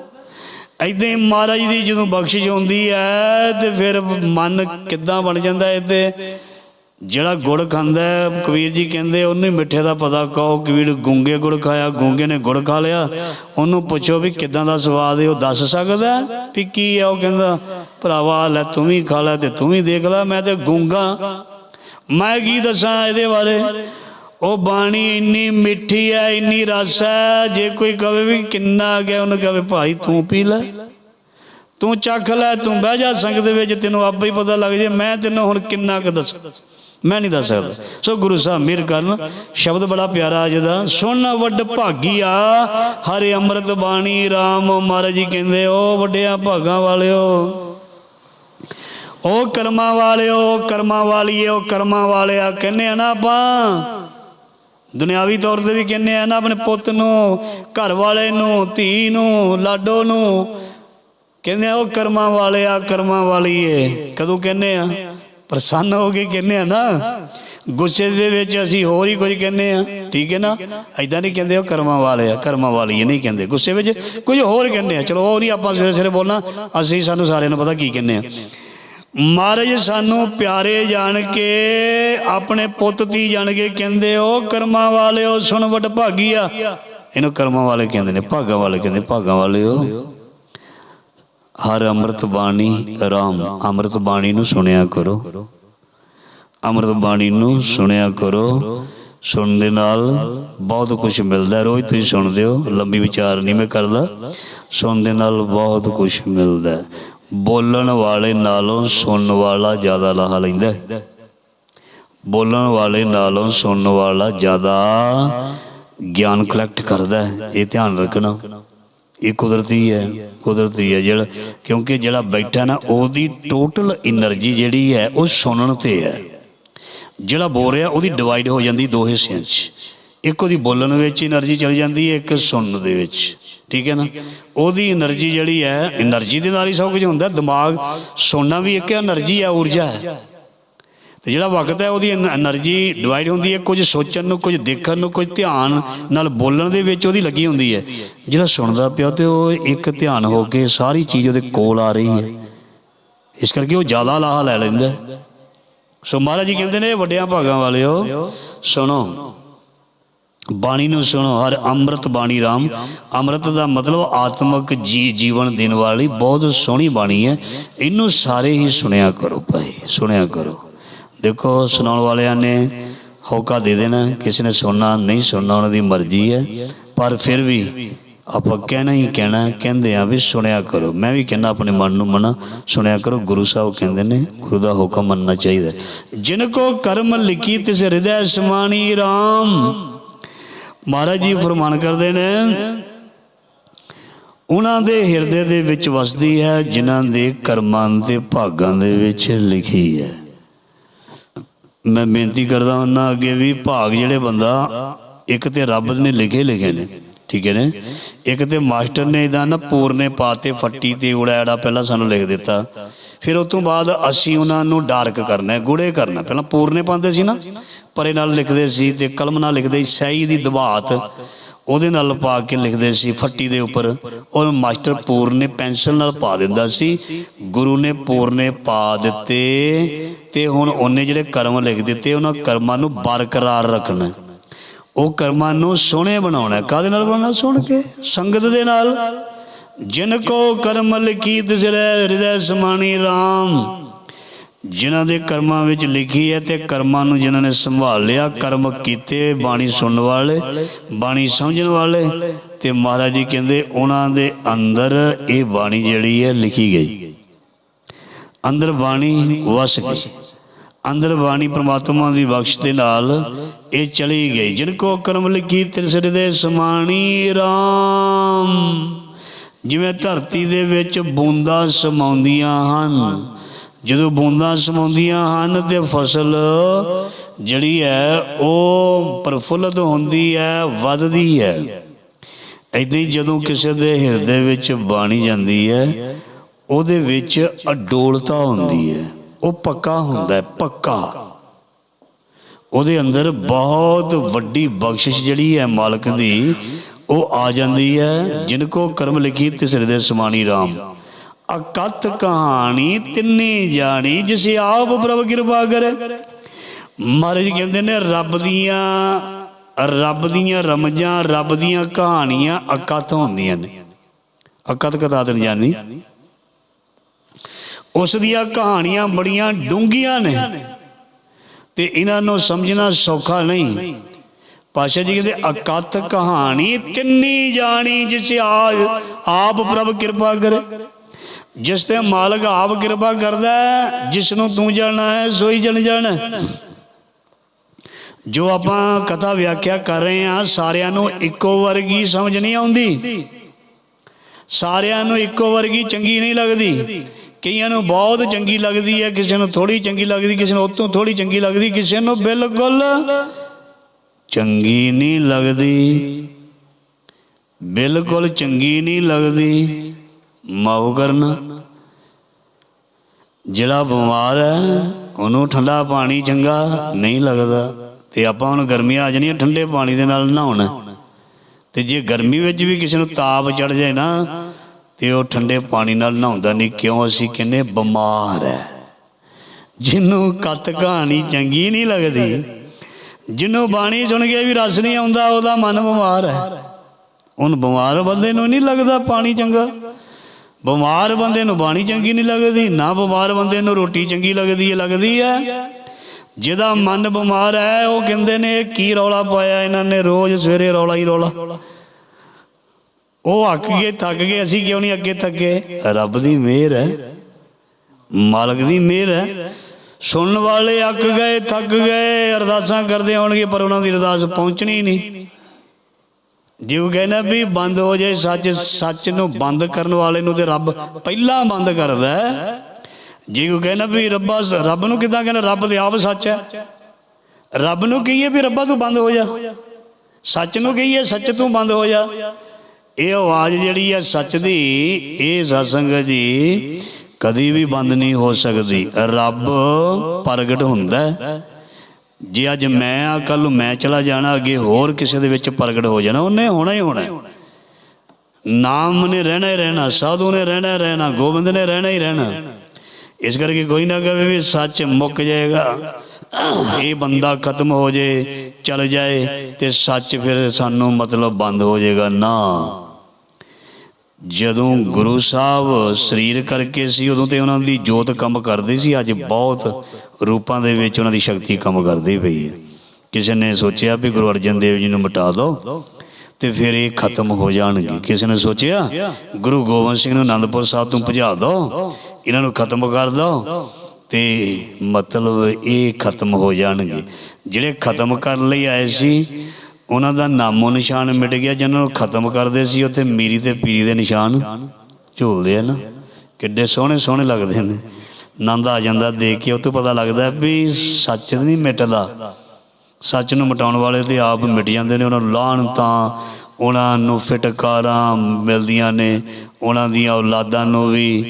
ਹੀ ਮਹਾਰਾਜ ਦੀ ਜਦੋਂ ਬਖਸ਼ਿਸ਼ ਹੁੰਦੀ ਹੈ, ਤੇ ਫਿਰ ਮਨ ਕਿੱਦਾਂ ਬਣ ਜਾਂਦਾ ਹੈ ਤੇ ਜਿਹੜਾ ਗੁੜ ਖਾਂਦਾ ਕਬੀਰ ਜੀ ਕਹਿੰਦੇ, ਉਹਨੂੰ ਹੀ ਮਿੱਠੇ ਦਾ ਪਤਾ ਕਹੋ ਕਬੀਰ ਗੁੰਗੇ ਗੁੜ ਖਾਇਆ, ਗੁੰਗੇ ਨੇ ਗੁੜ ਖਾ ਲਿਆ। ਉਹਨੂੰ ਪੁੱਛੋ ਵੀ ਕਿੱਦਾਂ ਦਾ ਸਵਾਦ ਹੈ, ਉਹ ਦੱਸ ਸਕਦਾ ਵੀ ਕੀ ਹੈ, ਉਹ ਕਹਿੰਦਾ, ਭਰਾਵਾ, ਲੈ ਤੂੰ ਵੀ ਖਾ ਲੈ ਤੇ ਤੂੰ ਵੀ ਦੇਖ ਲੈ, ਮੈਂ ਤੇ ਗੁੰਗਾ। ਮੈਂ ਕੀ ਦੱਸਾਂ ਇਹਦੇ ਬਾਰੇ? ਉਹ ਬਾਣੀ ਇੰਨੀ ਮਿੱਠੀ ਹੈ, ਇੰਨੀ ਰਸ ਹੈ, ਜੇ ਕੋਈ ਕਵੇ ਵੀ ਕਿੰਨਾ ਗਿਆ ਉਹਨੂੰ ਕਹੇ ਭਾਈ, ਤੂੰ ਪੀ ਲੈ। ਤੂੰ ਚੱਖ ਲੈ, ਤੂੰ ਬਹਿ ਜਾ ਸੰਗਤ ਵਿੱਚ, ਤੈਨੂੰ ਆਪੇ ਹੀ ਪਤਾ ਲੱਗ ਜੇ, ਮੈਂ ਤੈਨੂੰ ਹੁਣ ਕਿੰਨਾ ਕੁ ਦੱਸਾਂ? ਮੈਂ ਨਹੀਂ ਦੱਸ ਸਕਦਾ। ਸੋ ਗੁਰੂ ਸਾਹਿਬ ਮਿਹਰ ਕਰਨ, ਸ਼ਬਦ ਬੜਾ ਪਿਆਰਾ ਅੱਜ ਦਾ ਸੁਣ ਵੱਡ ਭਾਗੀਆ, ਹਰੇ ਅੰਮ੍ਰਿਤ ਬਾਣੀ RAM ਮਹਾਰਾਜ ਜੀ ਕਹਿੰਦੇ ਉਹ ਵੱਡਿਆ ਭਾਗਾਂ ਵਾਲਿਓ ਉਹ ਕਰਮਾਂ ਵਾਲਿਓ, ਕਰਮਾਂ ਵਾਲੀਏ ਉਹ ਕਰਮਾਂ ਵਾਲਿਆ, ਕਹਿੰਦੇ ਆ ਨਾ ਆਪਾਂ, ਦੁਨਿਆਵੀ ਤੌਰ ਤੇ ਵੀ ਕਹਿੰਦੇ ਆ ਨਾ ਆਪਣੇ ਪੁੱਤ ਨੂੰ, ਘਰ ਵਾਲੇ ਨੂੰ, ਧੀ ਨੂੰ, ਲਾਡੋ ਨੂੰ, ਕਹਿੰਦੇ ਆ ਉਹ ਕਰਮਾਂ ਵਾਲਿਆ, ਕਰਮਾਂ ਵਾਲੀਏ, ਕਦੋਂ ਕਹਿੰਦੇ ਆ? ਪ੍ਰਸੰਨ ਹੋ ਕੇ ਕਹਿੰਦੇ ਆ ਨਾ, ਗੁੱਸੇ ਦੇ ਵਿੱਚ ਅਸੀਂ ਹੋਰ ਹੀ ਕੁਝ ਕਹਿੰਦੇ ਆ। ਠੀਕ ਹੈ ਨਾ? ਐਦਾਂ ਨਹੀਂ ਕਹਿੰਦੇ ਉਹ ਕਰਮਾਂ ਵਾਲੇ ਆ, ਕਰਮਾਂ ਵਾਲੀਏ ਨਹੀਂ ਕਹਿੰਦੇ। ਗੁੱਸੇ ਵਿੱਚ ਕੁਝ ਹੋਰ ਕਹਿੰਦੇ ਆ। ਚਲੋ ਉਹ ਨਹੀਂ ਆਪਾਂ ਸਵੇਰੇ ਸਵੇਰੇ ਬੋਲਣਾ, ਅਸੀਂ ਸਾਨੂੰ ਸਾਰਿਆਂ ਨੂੰ ਪਤਾ ਕੀ ਕਹਿੰਦੇ ਆ। ਮਹਾਰਾਜ ਸਾਨੂੰ ਪਿਆਰੇ ਜਾਣ ਕੇ, ਆਪਣੇ ਪੁੱਤ ਦੀ ਜਾਣ ਕੇ ਕਹਿੰਦੇ, ਉਹ ਕਰਮਾਂ ਵਾਲਿਓ, ਸੁਣ ਵਟ ਭਾਗੀ ਆ। ਇਹਨੂੰ ਕਰਮਾਂ ਵਾਲੇ ਕਹਿੰਦੇ ਨੇ, ਭਾਗਾਂ ਵਾਲੇ ਕਹਿੰਦੇ ਭਾਗਾਂ ਵਾਲਿਓ। ਹਰ ਅੰਮ੍ਰਿਤ ਬਾਣੀ ਰਾਮ। ਅੰਮ੍ਰਿਤ ਬਾਣੀ ਨੂੰ ਸੁਣਿਆ ਕਰੋ। ਅੰਮ੍ਰਿਤ ਬਾਣੀ ਨੂੰ ਸੁਣਿਆ ਕਰੋ। ਸੁਣਨ ਦੇ ਨਾਲ ਬਹੁਤ ਕੁਝ ਮਿਲਦਾ। ਰੋਜ਼ ਤੁਸੀਂ ਸੁਣਦੇ ਹੋ, ਲੰਬੀ ਵਿਚਾਰ ਨਹੀਂ ਮੈਂ ਕਰਦਾ। ਸੁਣਨ ਦੇ ਨਾਲ ਬਹੁਤ ਕੁਝ ਮਿਲਦਾ। ਬੋਲਣ ਵਾਲੇ ਨਾਲੋਂ ਸੁਣਨ ਵਾਲਾ ਜ਼ਿਆਦਾ ਲਾਹਾ ਲੈਂਦਾ ਬੋਲਣ ਵਾਲੇ ਨਾਲੋਂ ਸੁਣਨ ਵਾਲਾ ਜ਼ਿਆਦਾ ਗਿਆਨ ਕਲੈਕਟ ਕਰਦਾ ਇਹ ਧਿਆਨ ਰੱਖਣਾ। ਇਹ ਕੁਦਰਤੀ ਹੈ ਕੁਦਰਤੀ ਹੈ ਜਿਹੜਾ ਕਿਉਂਕਿ ਜਿਹੜਾ ਬੈਠਾ ਨਾ, ਉਹਦੀ ਟੋਟਲ એનર્ਜੀ ਜਿਹੜੀ ਹੈ, ਉਹ ਸੁਣਨ ਤੇ ਹੈ। ਜਿਹੜਾ ਬੋਲ ਰਿਹਾ, ਉਹਦੀ ਡਿਵਾਈਡ ਹੋ ਜਾਂਦੀ ਦੋ ਹਿੱਸਿਆਂ 'ਚ। ਇੱਕ ਉਹਦੀ ਬੋਲਣ ਵਿੱਚ એનર્ਜੀ ਚਲੀ ਜਾਂਦੀ ਹੈ, ਇੱਕ ਸੁਣਨ ਦੇ ਵਿੱਚ। ਠੀਕ ਹੈ ਨਾ? ਉਹਦੀ એનર્ਜੀ ਜਿਹੜੀ ਹੈ એનર્ਜੀ ਦੇ ਨਾਲ ਹੀ ਸਭ ਕੁਝ ਹੁੰਦਾ। ਦਿਮਾਗ ਸੁਣਨਾ ਵੀ ਇੱਕ એનર્ਜੀ ਹੈ, ਊਰਜਾ ਹੈ। ਤੇ ਜਿਹੜਾ ਵਕਤ ਹੈ ਉਹਦੀ એનર્ਜੀ ਡਿਵਾਈਡ ਹੁੰਦੀ ਹੈ, ਕੁਝ ਸੋਚਣ ਨੂੰ, ਕੁਝ ਦੇਖਣ ਨੂੰ, ਕੁਝ ਧਿਆਨ ਨਾਲ ਬੋਲਣ ਦੇ ਵਿੱਚ ਉਹਦੀ ਲੱਗੀ ਹੁੰਦੀ ਹੈ। ਜਿਹੜਾ ਸੁਣਦਾ ਪਿਆ ਤੇ ਉਹ ਇੱਕ ਧਿਆਨ ਹੋ ਕੇ ਸਾਰੀ ਚੀਜ਼ ਉਹਦੇ ਕੋਲ ਆ ਰਹੀ ਹੈ। ਇਸ ਕਰਕੇ ਉਹ ਜ਼ਿਆਦਾ ਲਾਹਾ ਲੈ ਲੈਂਦਾ ਸੋ ਮਹਾਰਾਜ ਜੀ ਕਹਿੰਦੇ ਨੇ, ਵੱਡਿਆਂ ਭਾਗਾਂ ਵਾਲਿਓ, ਸੁਣੋ। ਬਾਣੀ ਨੂੰ ਸੁਣੋ, ਹਰ ਅੰਮ੍ਰਿਤ ਬਾਣੀ RAM ਅੰਮ੍ਰਿਤ ਦਾ ਮਤਲਬ ਆਤਮਿਕ ਜੀ, ਜੀਵਨ ਦੇਣ ਵਾਲੀ ਬਹੁਤ ਸੋਹਣੀ ਬਾਣੀ ਹੈ। ਇਹਨੂੰ ਸਾਰੇ ਹੀ ਸੁਣਿਆ ਕਰੋ ਭਾਈ, ਸੁਣਿਆ ਕਰੋ। ਦੇਖੋ, ਸੁਣਾਉਣ ਵਾਲਿਆਂ ਨੇ ਹੌਕਾ ਦੇ ਦੇਣਾ, ਕਿਸੇ ਨੇ ਸੁਣਨਾ, ਨਹੀਂ ਸੁਣਨਾ, ਉਹਨਾਂ ਦੀ ਮਰਜ਼ੀ ਹੈ। ਪਰ ਫਿਰ ਵੀ ਆਪਾਂ ਕਹਿਣਾ ਹੀ ਕਹਿਣਾ, ਕਹਿੰਦੇ ਆ ਵੀ ਸੁਣਿਆ ਕਰੋ। ਮੈਂ ਵੀ ਕਹਿੰਦਾ ਆਪਣੇ ਮਨ ਨੂੰ ਮਨਾ, ਸੁਣਿਆ ਕਰੋ, ਗੁਰੂ ਸਾਹਿਬ ਕਹਿੰਦੇ ਨੇ, ਗੁਰੂ ਦਾ ਹੁਕਮ ਮੰਨਣਾ ਚਾਹੀਦਾ ਜਿਨ ਕੋ ਕਰਮ ਲਿਖੀ, ਤਿਸ ਹਿਰਦੈ ਸਮਾਣੀ RAM ਮਹਾਰਾਜ ਜੀ ਫਰਮਾਨ ਕਰਦੇ ਨੇ, ਉਹਨਾਂ ਦੇ ਹਿਰਦੇ ਦੇ ਵਿੱਚ ਵਸਦੀ ਹੈ, ਜਿਨ੍ਹਾਂ ਦੇ ਕਰਮਾਂ ਤੇ ਭਾਗਾਂ ਦੇ ਵਿੱਚ ਲਿਖੀ ਹੈ। ਮੈਂ ਬੇਨਤੀ ਕਰਦਾ ਉਹਨਾਂ ਅੱਗੇ ਵੀ ਭਾਗ ਜਿਹੜੇ ਬੰਦਾ ਇੱਕ ਤੇ ਰੱਬ ਨੇ ਲਿਖੇ ਲਿਖੇ ਨੇ, ਠੀਕ ਹੈ ਨੇ? ਇੱਕ ਤੇ ਮਾਸਟਰ ਨੇ ਇਹਦਾ ਨਾ ਪੂਰਨੇ ਪਾਤੇ ਫੱਟੀ ਤੇ ਉੜਾੜਾ ਪਹਿਲਾਂ ਸਾਨੂੰ ਲਿਖ ਦਿੱਤਾ। ਫਿਰ ਉਸ ਤੋਂ ਬਾਅਦ ਅਸੀਂ ਉਹਨਾਂ ਨੂੰ ਡਾਰਕ ਕਰਨਾ ਹੈ ਗੂੜੇ ਕਰਨਾ। ਪਹਿਲਾਂ ਪੂਰਨੇ ਪਾਉਂਦੇ ਸੀ ਨਾ, ਪਰੇ ਨਾਲ ਲਿਖਦੇ ਸੀ ਤੇ ਕਲਮ ਨਾਲ ਲਿਖਦੇ ਸੀ, ਸਹੀ ਦੀ ਦਬਾਤ ਉਹਦੇ ਨਾਲ ਪਾ ਕੇ ਲਿਖਦੇ ਸੀ ਫੱਟੀ ਦੇ ਉੱਪਰ। ਔਰ ਮਾਸਟਰ ਪੂਰਨੇ ਪੈਨਸਲ ਨਾਲ ਪਾ ਦਿੰਦਾ ਸੀ, ਗੁਰੂ ਨੇ ਪੂਰਨੇ ਪਾ ਦਿੱਤੇ ਤੇ ਹੁਣ ਉਹਨੇ ਜਿਹੜੇ ਕਰਮ ਲਿਖ ਦਿੱਤੇ, ਉਹਨਾਂ ਕਰਮਾਂ ਨੂੰ ਬਰਕਰਾਰ ਰੱਖਣਾ। ਉਹ ਕਰਮਾਂ ਨੂੰ ਸੋਹਣੇ ਬਣਾਉਣਾ। ਹੈ। ਕਾਹਦੇ ਨਾਲ ਬਣਾਉਣਾ? ਸੁਣ ਕੇ, ਸੰਗਤ ਦੇ ਨਾਲ। ਜਿਨ ਕੋ ਕਰਮ ਲਿਖੀ ਤਿਸਰੇ ਹਿਰਦੈ ਸਮਾਣੀ RAM ਜਿਨ੍ਹਾਂ ਦੇ ਕਰਮਾਂ ਵਿੱਚ ਲਿਖੀ ਹੈ ਤੇ ਕਰਮਾਂ ਨੂੰ ਜਿਨ੍ਹਾਂ ਨੇ ਸੰਭਾਲ ਲਿਆ, ਕਰਮ ਕੀਤੇ, ਬਾਣੀ ਸੁਣਨ ਵਾਲੇ, ਬਾਣੀ ਸਮਝਣ ਵਾਲੇ, ਤੇ ਮਹਾਰਾਜ ਜੀ ਕਹਿੰਦੇ, ਉਹਨਾਂ ਦੇ ਅੰਦਰ ਇਹ ਬਾਣੀ ਜਿਹੜੀ ਹੈ ਲਿਖੀ ਗਈ। ਅੰਦਰ ਬਾਣੀ ਵਸ ਗਈ। ਅੰਦਰ ਬਾਣੀ ਪ੍ਰਮਾਤਮਾ ਦੀ ਬਖਸ਼ ਦੇ ਨਾਲ ਇਹ ਚਲੀ ਗਈ ਜਿਨ ਕੋ ਕਰਮ ਲਿਖੀ ਤਿਰਸਰੇ ਦੇ ਸਮਾਣੀ RAM ਜਿਵੇਂ ਧਰਤੀ ਦੇ ਵਿੱਚ ਬੂੰਦਾਂ ਸਮਾਉਂਦੀਆਂ ਹਨ। ਜਦੋਂ ਬੂੰਦਾਂ ਸਮਾਉਂਦੀਆਂ ਹਨ ਤੇ ਫਸਲ ਜਿਹੜੀ ਹੈ ਉਹ ਪ੍ਰਫੁੱਲਤ ਹੁੰਦੀ ਹੈ, ਵੱਧਦੀ ਹੈ। ਏਦਾਂ ਹੀ ਜਦੋਂ ਕਿਸੇ ਦੇ ਹਿਰਦੇ ਵਿੱਚ ਬਾਣੀ ਜਾਂਦੀ ਹੈ, ਉਹਦੇ ਵਿੱਚ ਅਡੋਲਤਾ ਹੁੰਦੀ ਹੈ। ਉਹ ਪੱਕਾ ਹੁੰਦਾ ਹੈ, ਪੱਕਾ। ਉਹਦੇ ਅੰਦਰ ਬਹੁਤ ਵੱਡੀ ਬਖਸ਼ਿਸ਼ ਜਿਹੜੀ ਹੈ ਮਾਲਕ ਦੀ, ਉਹ ਆ ਜਾਂਦੀ ਹੈ, ਜਿਨ ਕੋ ਕਰਮ ਲਿਖੀ ਤਿਸ ਹਿਰਦੇ ਸਮਾਣੀ RAM ਅਕਤ ਕਹਾਣੀ ਤਿੰਨੇ ਜਾਣੀ, ਜਿਸ ਆਪ ਪ੍ਰਭ ਕਿਰਪਾ ਕਰੇ। ਮਹਾਰਾਜ ਕਹਿੰਦੇ ਨੇ, ਰੱਬ ਦੀਆਂ ਰੱਬ ਦੀਆਂ ਰਮਜਾਂ, ਰੱਬ ਦੀਆਂ ਕਹਾਣੀਆਂ ਅਕਤ ਹੁੰਦੀਆਂ ਨੇ। ਅਕਤ ਕਥਾ ਦਿਨ ਜਾਣੀ ਉਸ ਦੀਆਂ ਕਹਾਣੀਆਂ ਬੜੀਆਂ ਡੂੰਘੀਆਂ ਨੇ। ਤੇ ਇਹਨਾਂ ਨੂੰ ਸਮਝਣਾ ਸੌਖਾ ਨਹੀਂ। ਪਾਸ਼ਾ ਜੀ ਕਹਿੰਦੇ ਅਕਤ ਕਹਾਣੀ ਤਿੰਨੀ ਜਾਣੀ ਜਿਸ ਆਪ ਪ੍ਰਭ ਕਿਰਪਾ ਕਰੇ। ਜਿਸ ਤੇ ਮਾਲਕ ਆਪ ਕਿਰਪਾ ਕਰਦਾ ਹੈ, ਜਿਸ ਨੂੰ ਤੂੰ ਜਾਣਨਾ ਹੈ, ਸੋਈ ਜਣ ਜਾਣ। ਜੋ ਆਪਾਂ ਕਥਾ ਵਿਆਖਿਆ ਕਰ ਰਹੇ ਹਾਂ, ਸਾਰਿਆਂ ਨੂੰ ਇੱਕੋ ਵਰਗੀ ਸਮਝ ਨਹੀਂ ਆਉਂਦੀ। ਸਾਰਿਆਂ ਨੂੰ ਇੱਕੋ ਵਰਗੀ ਚੰਗੀ ਨਹੀਂ ਲੱਗਦੀ। ਕਈਆਂ ਨੂੰ ਬਹੁਤ ਚੰਗੀ ਲੱਗਦੀ ਹੈ, ਕਿਸੇ ਨੂੰ ਥੋੜੀ ਚੰਗੀ ਲੱਗਦੀ, ਕਿਸੇ ਨੂੰ ਉਤੋਂ ਥੋੜੀ ਚੰਗੀ ਲੱਗਦੀ, ਕਿਸੇ ਨੂੰ ਬਿਲਕੁਲ ਚੰਗੀ ਨਹੀਂ ਲੱਗਦੀ। ਬਿਲਕੁਲ ਚੰਗੀ ਨਹੀਂ ਲੱਗਦੀ। ਮਾਫ ਕਰਨਾ। ਜਿਹੜਾ ਬਿਮਾਰ ਹੈ, ਉਹਨੂੰ ਠੰਡਾ ਪਾਣੀ ਚੰਗਾ ਨਹੀਂ ਲੱਗਦਾ ਤੇ ਆਪਾਂ ਹੁਣ ਗਰਮੀਆਂ ਆ ਜਾਣੀਆਂ, ਠੰਡੇ ਪਾਣੀ ਦੇ ਨਾਲ ਨਹਾਉਣਾ। ਤੇ ਜੇ ਗਰਮੀ ਵਿੱਚ ਵੀ ਕਿਸੇ ਨੂੰ ਤਾਪ ਚੜ ਜਾਏ ਨਾ ਤੇ ਉਹ ਠੰਡੇ ਪਾਣੀ ਨਾਲ ਨਹਾਉਂਦਾ ਨਹੀਂ ਕਿਉਂ ਅਸੀਂ ਕਹਿੰਦੇ ਬਿਮਾਰ ਹੈ ਜਿਹਨੂੰ ਕੱਤ ਕਹਾਣੀ ਚੰਗੀ ਨਹੀਂ ਲੱਗਦੀ, ਜਿਹਨੂੰ ਬਾਣੀ ਸੁਣ ਕੇ ਵੀ ਰਸ ਨਹੀਂ ਆਉਂਦਾ, ਉਹਦਾ ਮਨ ਬਿਮਾਰ ਹੈ ਉਹਨ ਬਿਮਾਰ ਬੰਦੇ ਨੂੰ ਨਹੀਂ ਲੱਗਦਾ ਪਾਣੀ ਚੰਗਾ। ਬਿਮਾਰ ਬੰਦੇ ਨੂੰ ਬਾਣੀ ਚੰਗੀ ਨਹੀਂ ਲੱਗਦੀ, ਨਾ ਬਿਮਾਰ ਬੰਦੇ ਨੂੰ ਰੋਟੀ ਚੰਗੀ ਲੱਗਦੀ ਹੈ ਲੱਗਦੀ ਹੈ ਜਿਹਦਾ ਮਨ ਬਿਮਾਰ ਹੈ ਉਹ ਕਹਿੰਦੇ ਨੇ, ਕੀ ਰੌਲਾ ਪਾਇਆ ਇਹਨਾਂ ਨੇ? ਰੋਜ਼ ਸਵੇਰੇ ਰੌਲਾ ਹੀ ਰੌਲਾ। ਉਹ ਅੱਕ ਗਏ, ਥੱਕ ਗਏ, ਅਸੀਂ ਕਿਉਂ ਨਹੀਂ ਅੱਗੇ ਥੱਕੇ? ਰੱਬ ਦੀ ਮਿਹਰ ਹੈ। ਮਾਲਕ ਦੀ ਮਿਹਰ ਹੈ। ਸੁਣਨ ਵਾਲੇ ਅੱਕ ਗਏ, ਥੱਕ ਗਏ, ਅਰਦਾਸਾਂ ਕਰਦੇ ਹੋਣਗੇ ਪਰ ਉਹਨਾਂ ਦੀ ਅਰਦਾਸ ਪਹੁੰਚਣੀ ਨਹੀਂ। ਜੇ ਕਹਿੰਦਾ ਵੀ ਬੰਦ ਹੋ ਜਾਏ, ਸੱਚ ਸੱਚ ਨੂੰ ਬੰਦ ਕਰਨ ਵਾਲੇ ਨੂੰ ਤੇ ਰੱਬ ਪਹਿਲਾਂ ਬੰਦ ਕਰਦਾ ਹੈ। ਕਹਿੰਦਾ ਵੀ ਰੱਬਾ, ਰੱਬ ਨੂੰ ਕਿਦਾਂ ਕਹਿੰਦਾ? ਰੱਬ ਤੇ ਆਪ ਸੱਚ ਹੈ। ਰੱਬ ਨੂੰ ਕਹੀਏ ਵੀ ਰੱਬਾ ਤੂੰ ਬੰਦ ਹੋ ਜਾ। ਸੱਚ ਨੂੰ ਕਹੀਏ, ਸੱਚ ਤੂੰ ਬੰਦ ਹੋ ਜਾ। ਇਹ ਆਵਾਜ਼ ਜਿਹੜੀ ਹੈ ਸੱਚ ਦੀ, ਇਹ ਸਤਸੰਗ ਦੀ ਕਦੀ ਵੀ ਬੰਦ ਨਹੀਂ ਹੋ ਸਕਦੀ। ਰੱਬ ਪ੍ਰਗਟ ਹੁੰਦਾ ਜੇ ਅੱਜ ਮੈਂ ਆ ਕੱਲ ਮੈਂ ਚਲਾ ਜਾਣਾ, ਅੱਗੇ ਹੋਰ ਕਿਸੇ ਦੇ ਵਿੱਚ ਪ੍ਰਗਟ ਹੋ ਜਾਣਾ, ਉਹਨੇ ਹੋਣਾ ਹੀ ਹੋਣਾ। ਨਾਮ ਨੇ ਰਹਿਣਾ ਹੀ ਰਹਿਣਾ, ਸਾਧੂ ਨੇ ਰਹਿਣਾ ਰਹਿਣਾ, ਗੋਬਿੰਦ ਨੇ ਰਹਿਣਾ ਹੀ ਰਹਿਣਾ। ਇਸ ਕਰਕੇ ਕੋਈ ਨਾ ਕਹੇ ਵੀ ਸੱਚ ਮੁੱਕ ਜਾਏਗਾ, ਇਹ ਬੰਦਾ ਖਤਮ ਹੋ ਜੇ ਚਲ ਜਾਏ ਤੇ ਸੱਚ ਫਿਰ ਸਾਨੂੰ ਮਤਲਬ ਬੰਦ ਹੋ ਜਾਏਗਾ ਨਾ। ਜਦੋਂ ਗੁਰੂ ਸਾਹਿਬ ਸਰੀਰ ਕਰਕੇ ਸੀ, ਉਦੋਂ ਤੇ ਉਹਨਾਂ ਦੀ ਜੋਤ ਕੰਮ ਕਰਦੀ ਸੀ, ਅੱਜ ਬਹੁਤ ਰੂਪਾਂ ਦੇ ਵਿੱਚ ਉਹਨਾਂ ਦੀ ਸ਼ਕਤੀ ਕੰਮ ਕਰਦੀ ਪਈ ਹੈ ਕਿਸੇ ਨੇ ਸੋਚਿਆ ਵੀ ਗੁਰੂ ਅਰਜਨ ਦੇਵ ਜੀ ਨੂੰ ਮਿਟਾ ਦਿਓ ਤੇ ਫਿਰ ਇਹ ਖਤਮ ਹੋ ਜਾਣਗੇ। ਕਿਸੇ ਨੇ ਸੋਚਿਆ, ਗੁਰੂ ਗੋਬਿੰਦ ਸਿੰਘ ਨੂੰ ਅਨੰਦਪੁਰ ਸਾਹਿਬ ਤੋਂ ਭਜਾ ਦਿਓ ਇਹਨਾਂ ਨੂੰ ਖਤਮ ਕਰ ਦਿਓ ਤੇ ਮਤਲਬ ਇਹ ਖਤਮ ਹੋ ਜਾਣਗੇ। ਜਿਹੜੇ ਖਤਮ ਕਰਨ ਲਈ ਆਏ ਸੀ, ਉਹਨਾਂ ਦਾ ਨਾਮੋ ਨਿਸ਼ਾਨ ਮਿਟ ਗਿਆ, ਜਿਹਨਾਂ ਨੂੰ ਖਤਮ ਕਰਦੇ ਸੀ, ਉੱਥੇ ਮੀਰੀ ਤੇ ਪੀਰੀ ਦੇ ਨਿਸ਼ਾਨ ਝੂਲਦੇ ਆ ਨਾ। ਕਿੱਡੇ ਸੋਹਣੇ ਸੋਹਣੇ ਲੱਗਦੇ ਨੇ। ਆਨੰਦ ਆ ਜਾਂਦਾ ਦੇਖ ਕੇ ਉਹ ਤੋਂ ਪਤਾ ਲੱਗਦਾ ਵੀ ਸੱਚ ਨਹੀਂ ਮਿਟਦਾ। ਸੱਚ ਨੂੰ ਮਿਟਾਉਣ ਵਾਲੇ ਤੇ ਆਪ ਮਿਟ ਜਾਂਦੇ ਨੇ, ਉਹਨਾਂ ਨੂੰ ਲਾਹਣ ਤਾਂ ਉਹਨਾਂ ਨੂੰ ਫਟਕਾਰਾਂ ਮਿਲਦੀਆਂ ਨੇ, ਉਹਨਾਂ ਦੀਆਂ ਔਲਾਦਾਂ ਨੂੰ ਵੀ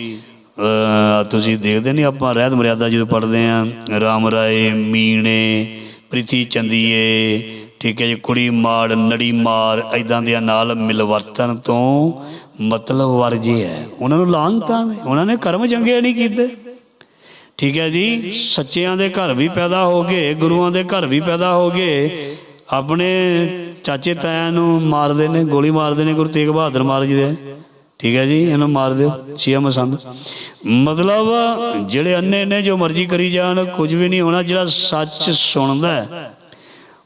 ਤੁਸੀਂ ਦੇਖਦੇ ਨਹੀਂ ਆਪਾਂ ਰਹਿਤ ਮਰਿਆਦਾ ਜਦੋਂ ਪੜ੍ਹਦੇ ਆਂ ਰਾਮ ਰਾਏ, ਮੀਣੇ, ਪ੍ਰੀਤੀ ਚੰਦੀਏ, ਠੀਕ ਹੈ ਜੀ, ਕੁੜੀ ਮਾੜ, ਨੜੀ ਮਾਰ ਐਦਾਂ ਦੇ ਨਾਲ ਮਿਲਵਰਤਨ ਤੋਂ ਮਤਲਬ ਵਰਜੇ ਹੈ। ਉਹਨਾਂ ਨੂੰ ਲਾਹਨਤਾਂ ਨੇ, ਉਹਨਾਂ ਨੇ ਕਰਮ ਚੰਗੇ ਨਹੀਂ ਕੀਤੇ। ਠੀਕ ਹੈ ਜੀ, ਸੱਚਿਆਂ ਦੇ ਘਰ ਵੀ ਪੈਦਾ ਹੋ ਗਏ, ਗੁਰੂਆਂ ਦੇ ਘਰ ਵੀ ਪੈਦਾ ਹੋ ਗਏ। ਆਪਣੇ ਚਾਚੇ ਤਾਇਆਂ ਨੂੰ ਮਾਰਦੇ ਨੇ, ਗੋਲੀ ਮਾਰਦੇ ਨੇ, ਗੁਰੂ ਤੇਗ ਬਹਾਦਰ ਮਹਾਰਾਜ ਜੀ ਦੇ। ਠੀਕ ਹੈ ਜੀ, ਇਹਨੂੰ ਮਾਰ ਦਿਓ ਛੀਆ ਮਸੰਦ। ਮਤਲਬ ਜਿਹੜੇ ਅੰਨੇ ਨੇ ਜੋ ਮਰਜ਼ੀ ਕਰੀ ਜਾਣ, ਕੁਝ ਵੀ ਨਹੀਂ ਹੋਣਾ, ਜਿਹੜਾ ਸੱਚ ਸੁਣਦਾ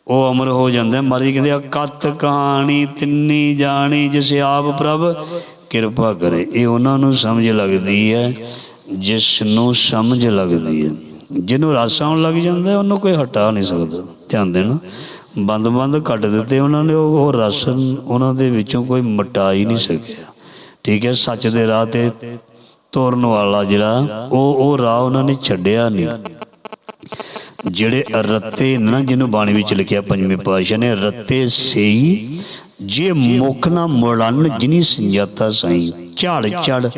ਉਹ ਅਮਰ ਹੋ ਜਾਂਦਾ ਮਰਜ਼ੀ ਕਹਿੰਦੇ ਆ ਕਹਿੰਦੇ ਕਹਾਣੀ ਤਿੰਨੀ ਜਾਣੀ, ਜਿਸ ਆਪ ਪ੍ਰਭ ਕਿਰਪਾ ਕਰੇ। ਇਹ ਉਹਨਾਂ ਨੂੰ ਸਮਝ ਲੱਗਦੀ ਹੈ, ਜਿਸ ਨੂੰ ਸਮਝ ਲੱਗਦੀ ਹੈ। ਜਿਹਨੂੰ ਰਸ ਆਉਣ ਲੱਗ ਜਾਂਦਾ, ਉਹਨੂੰ ਕੋਈ ਹਟਾ ਨਹੀਂ ਸਕਦਾ। ਧਿਆਨ ਦੇਣਾ ਬੰਦ ਬੰਦ ਕੱਟ ਦਿੱਤੇ ਉਹਨਾਂ ਨੇ, ਉਹ ਰਸ ਉਹਨਾਂ ਦੇ ਵਿੱਚੋਂ ਕੋਈ ਮਟਾ ਹੀ ਨਹੀਂ ਸਕਿਆ। ਠੀਕ ਹੈ, ਸੱਚ ਦੇ ਰਾਹ ਤੇ ਤੁਰਨ ਵਾਲਾ ਜਿਹੜਾ, ਉਹ ਉਹ ਰਾਹ ਉਹਨਾਂ ਨੇ ਛੱਡਿਆ ਨਹੀਂ। ਜਿਹੜੇ ਰੱਤੇ ਨਾ ਜਿਹਨੂੰ ਬਾਣੀ ਵਿੱਚ ਲਿਖਿਆ ਪੰਜਵੇਂ ਪਾਤਸ਼ਾਹ ਨੇ, ਰੱਤੇ ਸਈ, ਜੇ ਮੁਖ ਨਾ ਮੁੜਨ, ਜਿਨੀ ਸੰਜਾਤਾ ਸਾਈ। ਝੜ ਝੜ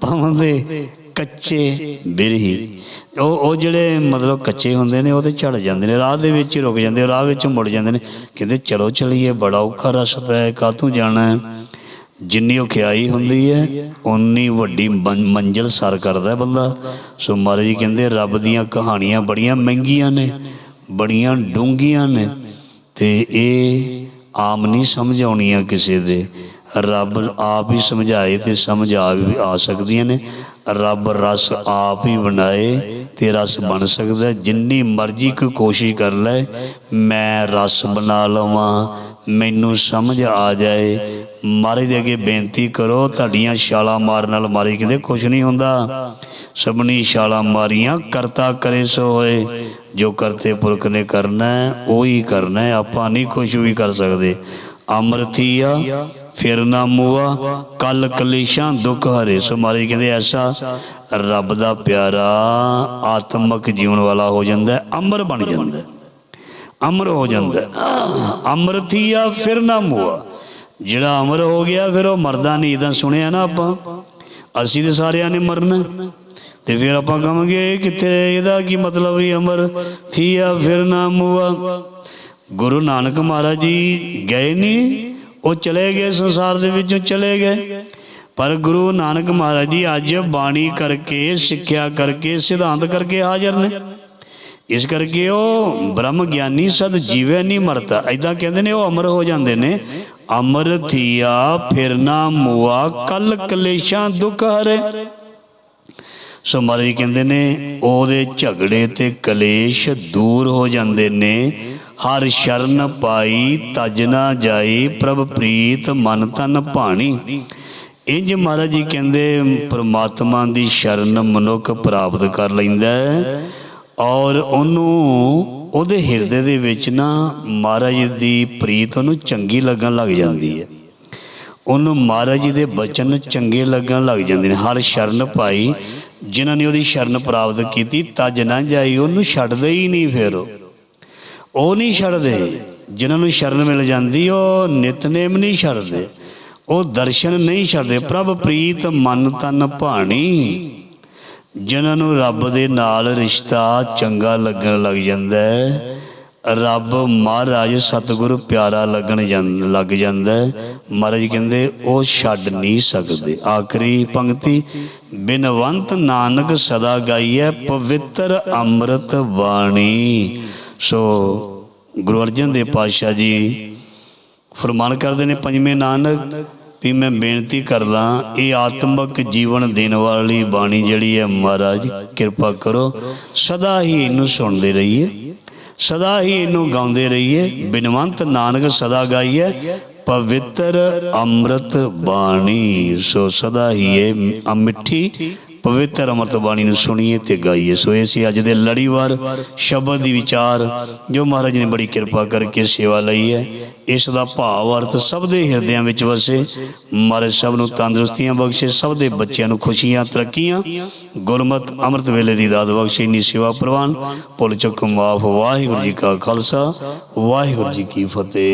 ਪਵੰਦੇ ਕੱਚੇ ਬਿਰਹੀ। ਉਹ ਉਹ ਜਿਹੜੇ ਮਤਲਬ ਕੱਚੇ ਹੁੰਦੇ ਨੇ, ਉਹ ਤੇ ਝੜ ਜਾਂਦੇ ਨੇ, ਰਾਹ ਦੇ ਵਿੱਚ ਰੁਕ ਜਾਂਦੇ, ਰਾਹ ਵਿੱਚ ਮੁੜ ਜਾਂਦੇ ਨੇ। ਕਹਿੰਦੇ, ਚਲੋ ਚਲੀਏ, ਬੜਾ ਔਖਾ ਰਸਤਾ ਹੈ, ਕਾਹਤੋਂ ਜਾਣਾ ਹੈ? ਜਿੰਨੀ ਔਖਿਆਈ ਹੁੰਦੀ ਹੈ ਉਨੀ ਵੱਡੀ ਮੰ- ਮੰਜ਼ਿਲ ਸਰ ਕਰਦਾ ਬੰਦਾ। ਸੋ ਮਹਾਰਾਜ ਜੀ ਕਹਿੰਦੇ, ਰੱਬ ਦੀਆਂ ਕਹਾਣੀਆਂ ਬੜੀਆਂ ਮਹਿੰਗੀਆਂ ਨੇ, ਬੜੀਆਂ ਡੂੰਘੀਆਂ ਨੇ, ਤੇ ਇਹ ਆਮ ਨਹੀਂ ਸਮਝ ਆਉਣੀਆਂ ਕਿਸੇ ਦੇ। ਰੱਬ ਆਪ ਹੀ ਸਮਝਾਏ ਤੇ ਸਮਝ ਆ ਵੀ ਆ ਸਕਦੀਆਂ ਨੇ। ਰੱਬ ਰਸ ਆਪ ਹੀ ਬਣਾਏ ਤੇ ਰਸ ਬਣ ਸਕਦਾ ਜਿੰਨੀ ਮਰਜ਼ੀ ਕੋਈ ਕੋਸ਼ਿਸ਼ ਕਰ ਲੈ, ਮੈਂ ਰਸ ਬਣਾ ਲਵਾਂ, ਮੈਨੂੰ ਸਮਝ ਆ ਜਾਏ ਮਾਰੇ ਦੇ ਅੱਗੇ ਬੇਨਤੀ ਕਰੋ, ਤੁਹਾਡੀਆਂ ਛਾਲਾਂ ਮਾਰਨ ਨਾਲ ਮਾਰੀ ਕਿਤੇ ਕੁਝ ਨਹੀਂ ਹੁੰਦਾ। ਸਭਨੀ ਛਾਲਾਂ ਮਾਰੀਆਂ, ਕਰਤਾ ਕਰੇ ਸੋ ਹੋਏ। ਜੋ ਕਰਤੇ ਪੁਰਖ ਨੇ ਕਰਨਾ, ਉਹੀ ਕਰਨਾ, ਆਪਾਂ ਨਹੀਂ ਕੁਝ ਵੀ ਕਰ ਸਕਦੇ। ਅਮਰਤੀਆ ਫਿਰ ਨਾ ਮੂਆ, ਕੱਲ ਕਲੇਸ਼ਾਂ, ਦੁੱਖ ਹਰੇ। ਸੋ ਮਹਾਰਾਜ ਕਹਿੰਦੇ ਐਸਾ, ਰੱਬ ਦਾ ਪਿਆਰਾ ਆਤਮਿਕ ਜੀਵਨ ਵਾਲਾ ਹੋ ਜਾਂਦਾ, ਅਮਰ ਬਣ ਜਾਂਦਾ। ਅਮਰ ਹੋ ਜਾਂਦਾ। ਹੈ। ਅੰਮ੍ਰਿਤੀਆ ਫਿਰ ਨਾ ਮੂਆ। ਜਿਹੜਾ ਅਮਰ ਹੋ ਗਿਆ, ਫਿਰ ਉਹ ਮਰਦਾ ਨਹੀਂ। ਇਦਾਂ ਸੁਣਿਆ ਨਾ ਆਪਾਂ। ਅਸੀਂ ਤੇ ਸਾਰਿਆਂ ਨੇ ਮਰਨਾ। ਤੇ ਫਿਰ ਆਪਾਂ ਕਹਾਂਗੇ, ਇਹ ਕਿੱਥੇ ਇਹਦਾ ਕੀ ਮਤਲਬ ਹੀ ਅਮਰ ਥੀ ਆ, ਫਿਰ ਨਾ ਮੁਆ ਗੁਰੂ ਨਾਨਕ ਮਹਾਰਾਜ ਜੀ ਗਏ ਨਹੀਂ। ਉਹ ਚਲੇ ਗਏ, ਸੰਸਾਰ ਦੇ ਵਿੱਚੋਂ ਚਲੇ ਗਏ। ਪਰ ਗੁਰੂ ਨਾਨਕ ਮਹਾਰਾਜ ਜੀ ਅੱਜ ਬਾਣੀ ਕਰਕੇ, ਸਿੱਖਿਆ ਕਰਕੇ, ਸਿਧਾਂਤ ਕਰਕੇ ਹਾਜ਼ਰ ਨੇ। ਇਸ ਕਰਕੇ ਉਹ ਬ੍ਰਹਮ ਗਿਆਨੀ ਸਦ ਜੀਵੇ ਨਹੀਂ ਮਰਦਾ ਐਦਾਂ ਕਹਿੰਦੇ ਨੇ, ਉਹ ਅਮਰ ਹੋ ਜਾਂਦੇ ਨੇ। ਅਮਰ ਥੀਆ, ਫਿਰ ਨਾ ਮੁਆ, ਕਲ ਕਲੇਸ਼ਾਂ ਦੁੱਖ ਹਰੇ। ਸੋ ਮਹਾਰਾਜ ਕਹਿੰਦੇ ਨੇ, ਉਹਦੇ ਝਗੜੇ ਤੇ ਕਲੇਸ਼ ਦੂਰ ਹੋ ਜਾਂਦੇ ਨੇ। ਹਰ ਸ਼ਰਨ ਪਾਈ ਤਜ ਨਾ ਜਾਈ, ਪ੍ਰਭ ਪ੍ਰੀਤ ਮਨ ਤਨ ਭਾਣੀ। ਇੰਜ ਮਹਾਰਾਜ ਜੀ ਕਹਿੰਦੇ, ਪ੍ਰਮਾਤਮਾ ਦੀ ਸ਼ਰਨ ਮਨੁੱਖ ਪ੍ਰਾਪਤ ਕਰ ਲੈਂਦਾ ਹੈ। ਔਰ ਉਹਨੂੰ ਉਹਦੇ ਹਿਰਦੇ ਦੇ ਵਿੱਚ ਨਾ ਮਹਾਰਾਜ ਦੀ ਪ੍ਰੀਤ ਉਹਨੂੰ ਚੰਗੀ ਲੱਗਣ ਲੱਗ ਜਾਂਦੀ ਹੈ। ਉਹਨੂੰ ਮਹਾਰਾਜ ਜੀ ਦੇ ਬਚਨ ਚੰਗੇ ਲੱਗਣ ਲੱਗ ਜਾਂਦੇ ਨੇ। ਹਰ ਸ਼ਰਨ ਪਾਈ, ਜਿਨ੍ਹਾਂ ਨੇ ਉਹਦੀ ਸ਼ਰਨ ਪ੍ਰਾਪਤ ਕੀਤੀ, ਤਜ ਨਾ ਜਾਈ, ਉਹਨੂੰ ਛੱਡਦੇ ਹੀ ਨਹੀਂ ਫਿਰ ਉਹ। ਉਹ ਨਹੀਂ ਛੱਡਦੇ। ਜਿਨ੍ਹਾਂ ਨੂੰ ਸ਼ਰਨ ਮਿਲ ਜਾਂਦੀ, ਉਹ ਨਿਤਨੇਮ ਨਹੀਂ ਛੱਡਦੇ। ਉਹ ਦਰਸ਼ਨ ਨਹੀਂ ਛੱਡਦੇ। ਪ੍ਰਭ ਪ੍ਰੀਤ ਮਨ ਤਨ ਭਾਣੀ। ਜਿਨ੍ਹਾਂ ਨੂੰ ਰੱਬ ਦੇ ਨਾਲ ਰਿਸ਼ਤਾ ਚੰਗਾ ਲੱਗਣ ਲੱਗ ਜਾਂਦਾ ਹੈ, ਰੱਬ ਮਹਾਰਾਜ ਸਤਿਗੁਰ ਪਿਆਰਾ ਲੱਗਣ ਜਾਂ- ਲੱਗ ਜਾਂਦਾ ਮਹਾਰਾਜ ਕਹਿੰਦੇ, ਉਹ ਛੱਡ ਨਹੀਂ ਸਕਦੇ। ਆਖਰੀ ਪੰਕਤੀ, ਬਿਨਵੰਤ ਨਾਨਕ ਸਦਾ ਗਾਈਐ ਪਵਿੱਤਰ ਅੰਮ੍ਰਿਤ ਬਾਣੀ। ਸੋ ਗੁਰੂ ਅਰਜਨ ਦੇਵ ਪਾਤਸ਼ਾਹ ਜੀ ਫਰਮਾਨ ਕਰਦੇ ਨੇ, ਪੰਜਵੇਂ ਨਾਨਕ ਵੀ ਮੈਂ ਬੇਨਤੀ ਕਰਦਾ ਇਹ ਆਤਮਿਕ ਜੀਵਨ ਦੇਣ ਵਾਲੀ ਬਾਣੀ ਜਿਹੜੀ ਹੈ, ਮਹਾਰਾਜ, ਕਿਰਪਾ ਕਰੋ। ਸਦਾ ਹੀ ਇਹਨੂੰ ਸੁਣਦੇ ਰਹੀਏ, ਸਦਾ ਹੀ ਇਹਨੂੰ ਗਾਉਂਦੇ ਰਹੀਏ। ਬਿਨਵੰਤ ਨਾਨਕ ਸਦਾ ਗਾਈਏ ਪਵਿੱਤਰ ਅੰਮ੍ਰਿਤ ਬਾਣੀ। ਸੋ ਸਦਾ ਹੀ ਇਹ ਮਿੱਠੀ ਪਵਿੱਤਰ ਅੰਮ੍ਰਿਤ ਬਾਣੀ ਨੂੰ ਸੁਣੀਏ ਤੇ ਗਾਈਏ। ਸੋ ਇਹ ਸੀ ਅੱਜ ਦੇ ਲੜੀਵਾਰ ਸ਼ਬਦ ਦੀ ਵਿਚਾਰ, ਜੋ ਮਹਾਰਾਜ ਨੇ ਬੜੀ ਕਿਰਪਾ ਕਰਕੇ ਸੇਵਾ ਲਈ ਹੈ। ਇਸ ਦਾ ਭਾਵ ਅਰਥ ਸਭ ਦੇ ਹਿਰਦਿਆਂ ਵਿੱਚ ਵਸੇ। ਮਹਾਰਾਜ ਸਭ ਨੂੰ ਤੰਦਰੁਸਤੀਆਂ ਬਖਸ਼ੇ, ਸਭ ਦੇ ਬੱਚਿਆਂ ਨੂੰ ਖੁਸ਼ੀਆਂ, ਤਰੱਕੀਆਂ, ਗੁਰਮਤ ਅੰਮ੍ਰਿਤ ਵੇਲੇ ਦੀ ਦਾਤ ਬਖਸ਼ੇ, ਇੰਨੀ ਸੇਵਾ ਪ੍ਰਵਾਨ। ਭੁੱਲ ਚੁੱਕ ਮਾਫ, ਵਾਹਿਗੁਰੂ ਜੀ ਕਾ ਖਾਲਸਾ, ਵਾਹਿਗੁਰੂ ਜੀ ਕੀ ਫਤਿਹ।